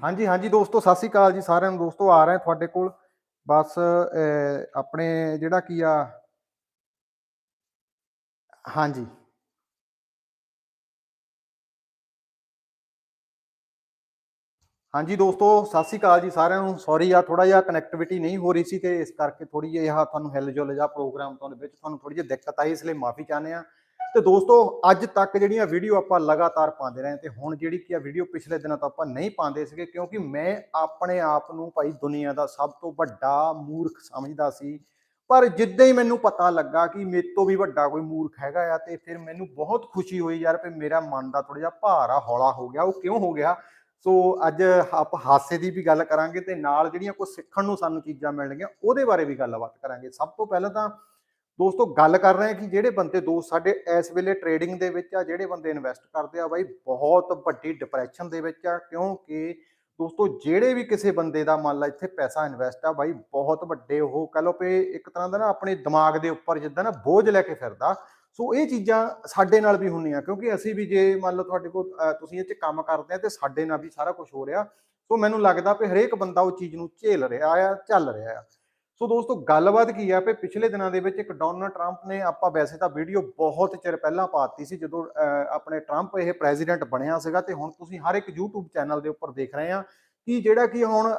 ਹਾਂਜੀ ਹਾਂਜੀ ਦੋਸਤੋ ਸਤਿ ਸ਼੍ਰੀ ਅਕਾਲ ਜੀ ਸਾਰਿਆਂ ਨੂੰ। ਦੋਸਤੋ ਆ ਰਹੇ ਤੁਹਾਡੇ ਕੋਲ। ਬਸ ਅਹ, ਆਪਣੇ ਜਿਹੜਾ ਕੀ ਆ ਹਾਂਜੀ। ਹਾਂਜੀ ਦੋਸਤੋ ਸਤਿ ਸ਼੍ਰੀ ਅਕਾਲ ਜੀ ਸਾਰਿਆਂ ਨੂੰ। ਸੌਰੀ ਆ ਥੋੜਾ ਜਿਹਾ ਕਨੈਕਟੀਵਿਟੀ ਨਹੀਂ ਹੋ ਰਹੀ ਸੀ ਤੇ ਇਸ ਕਰਕੇ ਥੋੜੀ ਜਿਹੀ ਆ ਤੁਹਾਨੂੰ ਹਿੱਲ ਜੁਲ ਜਾ ਪ੍ਰੋਗਰਾਮ ਤੋਂ ਵਿੱਚ ਤੁਹਾਨੂੰ ਥੋੜੀ ਜਿਹੀ ਦਿੱਕਤ ਆਈ ਇਸ ਲਈ ਮਾਫੀ ਚਾਹੁੰਦੇ ਆ ਤੇ ਦੋਸਤੋ, ਅੱਜ ਤੱਕ ਜਿਹੜੀਆਂ ਵੀਡੀਓ ਆਪਾਂ ਲਗਾਤਾਰ ਪਾਉਂਦੇ ਰਹੇ ਤੇ ਹੁਣ ਜਿਹੜੀ ਕੀ ਆ ਵੀਡੀਓ ਪਿਛਲੇ ਦਿਨਾਂ ਤੋਂ ਆਪਾਂ ਨਹੀਂ ਪਾਉਂਦੇ ਸੀਗੇ ਕਿਉਂਕਿ ਮੈਂ ਆਪਣੇ ਆਪ ਨੂੰ ਭਾਈ ਦੁਨੀਆ ਦਾ ਸਭ ਤੋਂ ਵੱਡਾ ਮੂਰਖ ਸਮਝਦਾ ਸੀ। ਪਰ ਜਿੱਦਾਂ ਹੀ ਮੈਨੂੰ ਪਤਾ ਲੱਗਾ ਕਿ ਮੇਰੇ ਤੋਂ ਵੀ ਵੱਡਾ ਕੋਈ ਮੂਰਖ ਹੈਗਾ ਆ ਤੇ ਫਿਰ ਮੈਨੂੰ ਬਹੁਤ ਖੁਸ਼ੀ ਹੋਈ ਯਾਰ ਵੀ ਮੇਰਾ ਮਨ ਦਾ ਥੋੜਾ ਜਿਹਾ ਭਾਰ ਆ, ਹੌਲਾ ਹੋ ਗਿਆ। ਉਹ ਕਿਉਂ ਹੋ ਗਿਆ? ਸੋ ਅੱਜ ਆਪ ਹਾਸੇ ਦੀ ਵੀ ਗੱਲ ਕਰਾਂਗੇ ਤੇ ਨਾਲ ਜਿਹੜੀਆਂ ਕੁਝ ਸਿੱਖਣ ਨੂੰ ਸਾਨੂੰ ਚੀਜ਼ਾਂ ਮਿਲਣਗੀਆਂ ਉਹਦੇ ਬਾਰੇ ਵੀ ਗੱਲਬਾਤ ਕਰਾਂਗੇ। ਸਭ ਤੋਂ ਪਹਿਲਾਂ ਤਾਂ ਦੋਸਤੋ ਗੱਲ ਕਰ ਰਹੇ ਹਾਂ ਕਿ ਜਿਹੜੇ ਬੰਦੇ ਦੋਸਤ ਸਾਡੇ ਇਸ ਵੇਲੇ ਟ੍ਰੇਡਿੰਗ ਦੇ ਵਿੱਚ ਆ ਜਿਹੜੇ ਬੰਦੇ ਇਨਵੈਸਟ ਕਰਦੇ ਆ ਬਾਈ ਬਹੁਤ ਵੱਡੀ ਡਿਪਰੈਸ਼ਨ ਦੇ ਵਿੱਚ ਆ ਕਿਉਂਕਿ ਦੋਸਤੋ ਜਿਹੜੇ ਵੀ ਕਿਸੇ ਬੰਦੇ ਦਾ ਮੰਨ ਲਾ ਇੱਥੇ ਪੈਸਾ ਇਨਵੈਸਟ ਆ ਬਾਈ ਬਹੁਤ ਵੱਡੇ ਉਹ ਕਹ ਲਓ ਵੀ ਇੱਕ ਤਰ੍ਹਾਂ ਦਾ ਨਾ ਆਪਣੇ ਦਿਮਾਗ ਦੇ ਉੱਪਰ ਜਿੱਦਾਂ ਨਾ ਬੋਝ ਲੈ ਕੇ ਫਿਰਦਾ। ਸੋ ਇਹ ਚੀਜ਼ਾਂ ਸਾਡੇ ਨਾਲ ਵੀ ਹੁੰਦੀਆਂ ਕਿਉਂਕਿ ਅਸੀਂ ਵੀ ਜੇ ਮੰਨ ਲਓ ਤੁਹਾਡੇ ਕੋਲ ਅਹ, ਤੁਸੀਂ ਇਹ 'ਚ ਕੰਮ ਕਰਦੇ ਆ ਤੇ ਸਾਡੇ ਨਾਲ ਵੀ ਸਾਰਾ ਕੁਝ ਹੋ ਰਿਹਾ। ਸੋ ਮੈਨੂੰ ਲੱਗਦਾ ਵੀ ਹਰੇਕ ਬੰਦਾ ਉਹ ਚੀਜ਼ ਨੂੰ ਝੇਲ ਰਿਹਾ ਆ ਚੱਲ ਰਿਹਾ ਆ। ਸੋ ਦੋਸਤੋ, ਗੱਲਬਾਤ ਕੀ ਆ ਵੀ ਪਿਛਲੇ ਦਿਨਾਂ ਦੇ ਵਿੱਚ ਇੱਕ ਡੋਨਲਡ ਟਰੰਪ ਨੇ ਆਪਾਂ ਵੈਸੇ ਤਾਂ ਵੀਡੀਓ ਬਹੁਤ ਚਿਰ ਪਹਿਲਾਂ ਪਾਤੀ ਸੀ, ਜਦੋਂ ਆਪਣੇ ਟਰੰਪ ਇਹ ਪ੍ਰੈਜ਼ੀਡੈਂਟ ਬਣਿਆ ਸੀਗਾ ਤੇ ਹੁਣ ਤੁਸੀਂ ਹਰ ਇੱਕ YouTube ਚੈਨਲ ਦੇ ਉੱਪਰ ਦੇਖ ਰਹੇ ਆ ਕਿ ਜਿਹੜਾ ਕਿ ਹੁਣ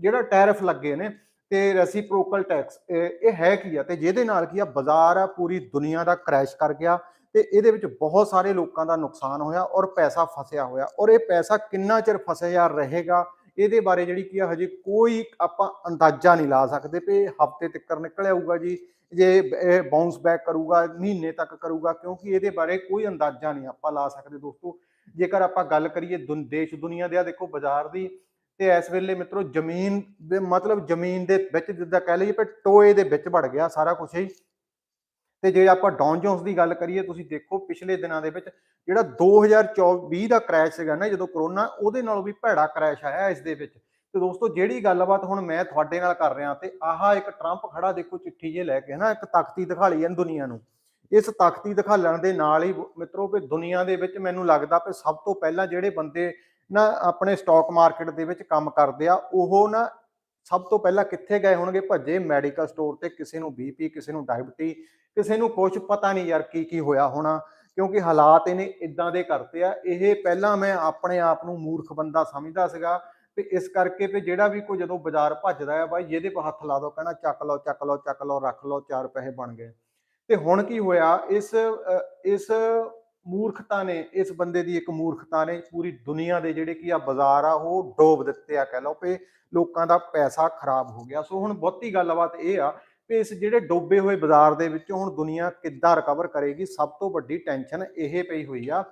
ਜਿਹੜਾ ਟੈਰਿਫ ਲੱਗੇ ਨੇ ਤੇ ਰੈਸੀਪ੍ਰੋਕਲ ਟੈਕਸ ਇਹ ਹੈ ਕੀ ਆ ਤੇ ਜਿਹਦੇ ਨਾਲ ਕੀ ਆ, ਬਾਜ਼ਾਰ ਆ, ਪੂਰੀ ਦੁਨੀਆ ਦਾ ਕ੍ਰੈਸ਼ ਕਰ ਗਿਆ ਤੇ ਇਹਦੇ ਵਿੱਚ ਬਹੁਤ ਸਾਰੇ ਲੋਕਾਂ ਦਾ ਨੁਕਸਾਨ ਹੋਇਆ ਔਰ ਪੈਸਾ ਫਸਿਆ ਹੋਇਆ ਔਰ ਇਹ ਪੈਸਾ ਕਿੰਨਾ ਚਿਰ ਫਸਿਆ ਰਹੇਗਾ ਇਹਦੇ ਬਾਰੇ ਜਿਹੜੀ ਕੀ ਆ, ਹਜੇ ਕੋਈ ਆਪਾਂ ਅੰਦਾਜ਼ਾ ਨਹੀਂ ਲਾ ਸਕਦੇ ਵੀ ਹਫ਼ਤੇ ਤੱਕ ਨਿਕਲ ਆਊਗਾ ਜੀ, ਜੇ ਇਹ ਬਾਉਂਸ ਬੈਕ ਕਰੂਗਾ, ਮਹੀਨੇ ਤੱਕ ਕਰੂਗਾ, ਕਿਉਂਕਿ ਇਹਦੇ ਬਾਰੇ ਕੋਈ ਅੰਦਾਜ਼ਾ ਨਹੀਂ ਆਪਾਂ ਲਾ ਸਕਦੇ ਦੋਸਤੋ। ਜੇਕਰ ਆਪਾਂ ਗੱਲ ਕਰੀਏ ਦੁਨ- ਦੇਸ਼ ਦੁਨੀਆ ਦੇ ਆ, ਦੇਖੋ ਬਾਜ਼ਾਰ ਦੀ, ਤੇ ਇਸ ਵੇਲੇ ਮਿੱਤਰੋ ਜ਼ਮੀਨ ਦੇ ਮਤਲਬ ਜ਼ਮੀਨ ਦੇ ਵਿੱਚ ਜਿੱਦਾਂ ਕਹਿ ਲਈਏ ਵੀ ਟੋਏ ਦੇ ਵਿੱਚ ਵੜ ਗਿਆ ਸਾਰਾ ਕੁਝ ਹੀ। ਤੇ ਜੇ ਆਪਾਂ ਡੌਨ ਜੋਨਸ ਦੀ ਗੱਲ ਕਰੀਏ, ਤੁਸੀਂ ਦੇਖੋ ਪਿਛਲੇ ਦਿਨਾਂ ਦੇ ਵਿੱਚ ਜਿਹੜਾ 2024 ਦਾ ਕ੍ਰੈਸ਼ ਸੀਗਾ ਨਾ, ਜਦੋਂ ਕਰੋਨਾ ਉਹਦੇ ਨਾਲੋਂ ਵੀ ਭੈੜਾ ਕ੍ਰੈਸ਼ ਆਇਆ ਇਸ ਦੇ ਵਿੱਚ। ਤੇ ਦੋਸਤੋ, ਜਿਹੜੀ ਗੱਲਬਾਤ ਹੁਣ ਮੈਂ ਤੁਹਾਡੇ ਨਾਲ ਕਰ ਰਿਹਾ ਤੇ ਆਹ ਇੱਕ ਟਰੰਪ ਖੜਾ ਦੇਖੋ ਚਿੱਠੀ ਜੇ ਲੈ ਕੇ ਨਾ ਇੱਕ ਤਖਤੀ ਦਿਖਾ ਲਈ ਹੈ ਦੁਨੀਆ ਨੂੰ। ਇਸ ਤਖਤੀ ਦਿਖਾਲਣ ਦੇ ਨਾਲ ਹੀ ਮਿੱਤਰੋ, ਵੀ ਦੁਨੀਆ ਦੇ ਵਿੱਚ ਮੈਨੂੰ ਲੱਗਦਾ ਵੀ ਸਭ ਤੋਂ ਪਹਿਲਾਂ ਜਿਹੜੇ ਬੰਦੇ ਨਾ ਆਪਣੇ ਸਟਾਕ ਮਾਰਕੀਟ ਦੇ ਵਿੱਚ ਕੰਮ ਕਰਦੇ ਆ, ਉਹ ਨਾ ਸਭ ਤੋਂ ਪਹਿਲਾਂ ਕਿੱਥੇ ਗਏ ਹੋਣਗੇ? ਭੱਜੇ ਮੈਡੀਕਲ ਸਟੋਰ ਤੇ ਕਿਸੇ ਨੂੰ ਬੀਪੀ ਕਿਸੇ ਨੂੰ ਡਾਇਬਟੀ ਕਿਸੇ ਨੂੰ ਕੁਝ ਪਤਾ ਨਹੀਂ ਯਾਰ ਕੀ ਕੀ ਹੋਇਆ ਹੋਣਾ, ਕਿਉਂਕਿ ਹਾਲਾਤ ਇਹਨੇ ਇਦਾਂ ਦੇ ਕਰਤੇ ਆ। ਇਹ ਪਹਿਲਾਂ ਮੈਂ ਆਪਣੇ ਆਪ ਨੂੰ ਮੂਰਖ ਬੰਦਾ ਸਮਝਦਾ ਸੀਗਾ ਤੇ ਇਸ ਕਰਕੇ ਵੀ ਜਿਹੜਾ ਵੀ ਕੋਈ ਜਦੋਂ ਬਾਜ਼ਾਰ ਭੱਜਦਾ ਆ, ਬਾਈ ਜਿਹਦੇ ਪਾ ਹੱਥ ਲਾ ਦੋ ਕਹਿਣਾ ਚੱਕ ਲਓ ਚੱਕ ਲਓ ਚੱਕ ਲਓ, ਰੱਖ ਲਓ, ਚਾਰ ਪੈਸੇ ਬਣ ਗਏ। ਤੇ ਹੁਣ ਕੀ ਹੋਇਆ? ਇਸ ਇਸ ਮੂਰਖਤਾ ਨੇ, ਇਸ ਬੰਦੇ ਦੀ ਇੱਕ ਮੂਰਖਤਾ ਨੇ, ਪੂਰੀ ਦੁਨੀਆ ਦੇ ਜਿਹੜੇ ਕੀ ਆ ਬਾਜ਼ਾਰ ਆ, ਉਹ ਡੋਬ ਦਿੱਤੇ ਆ, ਕਹਿ ਲਓ ਕਿ ਲੋਕਾਂ ਦਾ ਪੈਸਾ ਖਰਾਬ ਹੋ ਗਿਆ। ਸੋ ਹੁਣ ਬਹੁਤੀ ਗੱਲਬਾਤ ਇਹ ਆ ਵੀ ਇਸ ਜਿਹੜੇ ਡੋਬੇ ਹੋਏ ਬਾਜ਼ਾਰ ਦੇ ਵਿੱਚੋਂ ਹੁਣ ਦੁਨੀਆ ਕਿੱਦਾਂ ਰਿਕਵਰ ਕਰੇਗੀ, ਸਭ ਤੋਂ ਵੱਡੀ ਟੈਨਸ਼ਨ ਇਹ ਪਈ ਹੋਈ ਆ।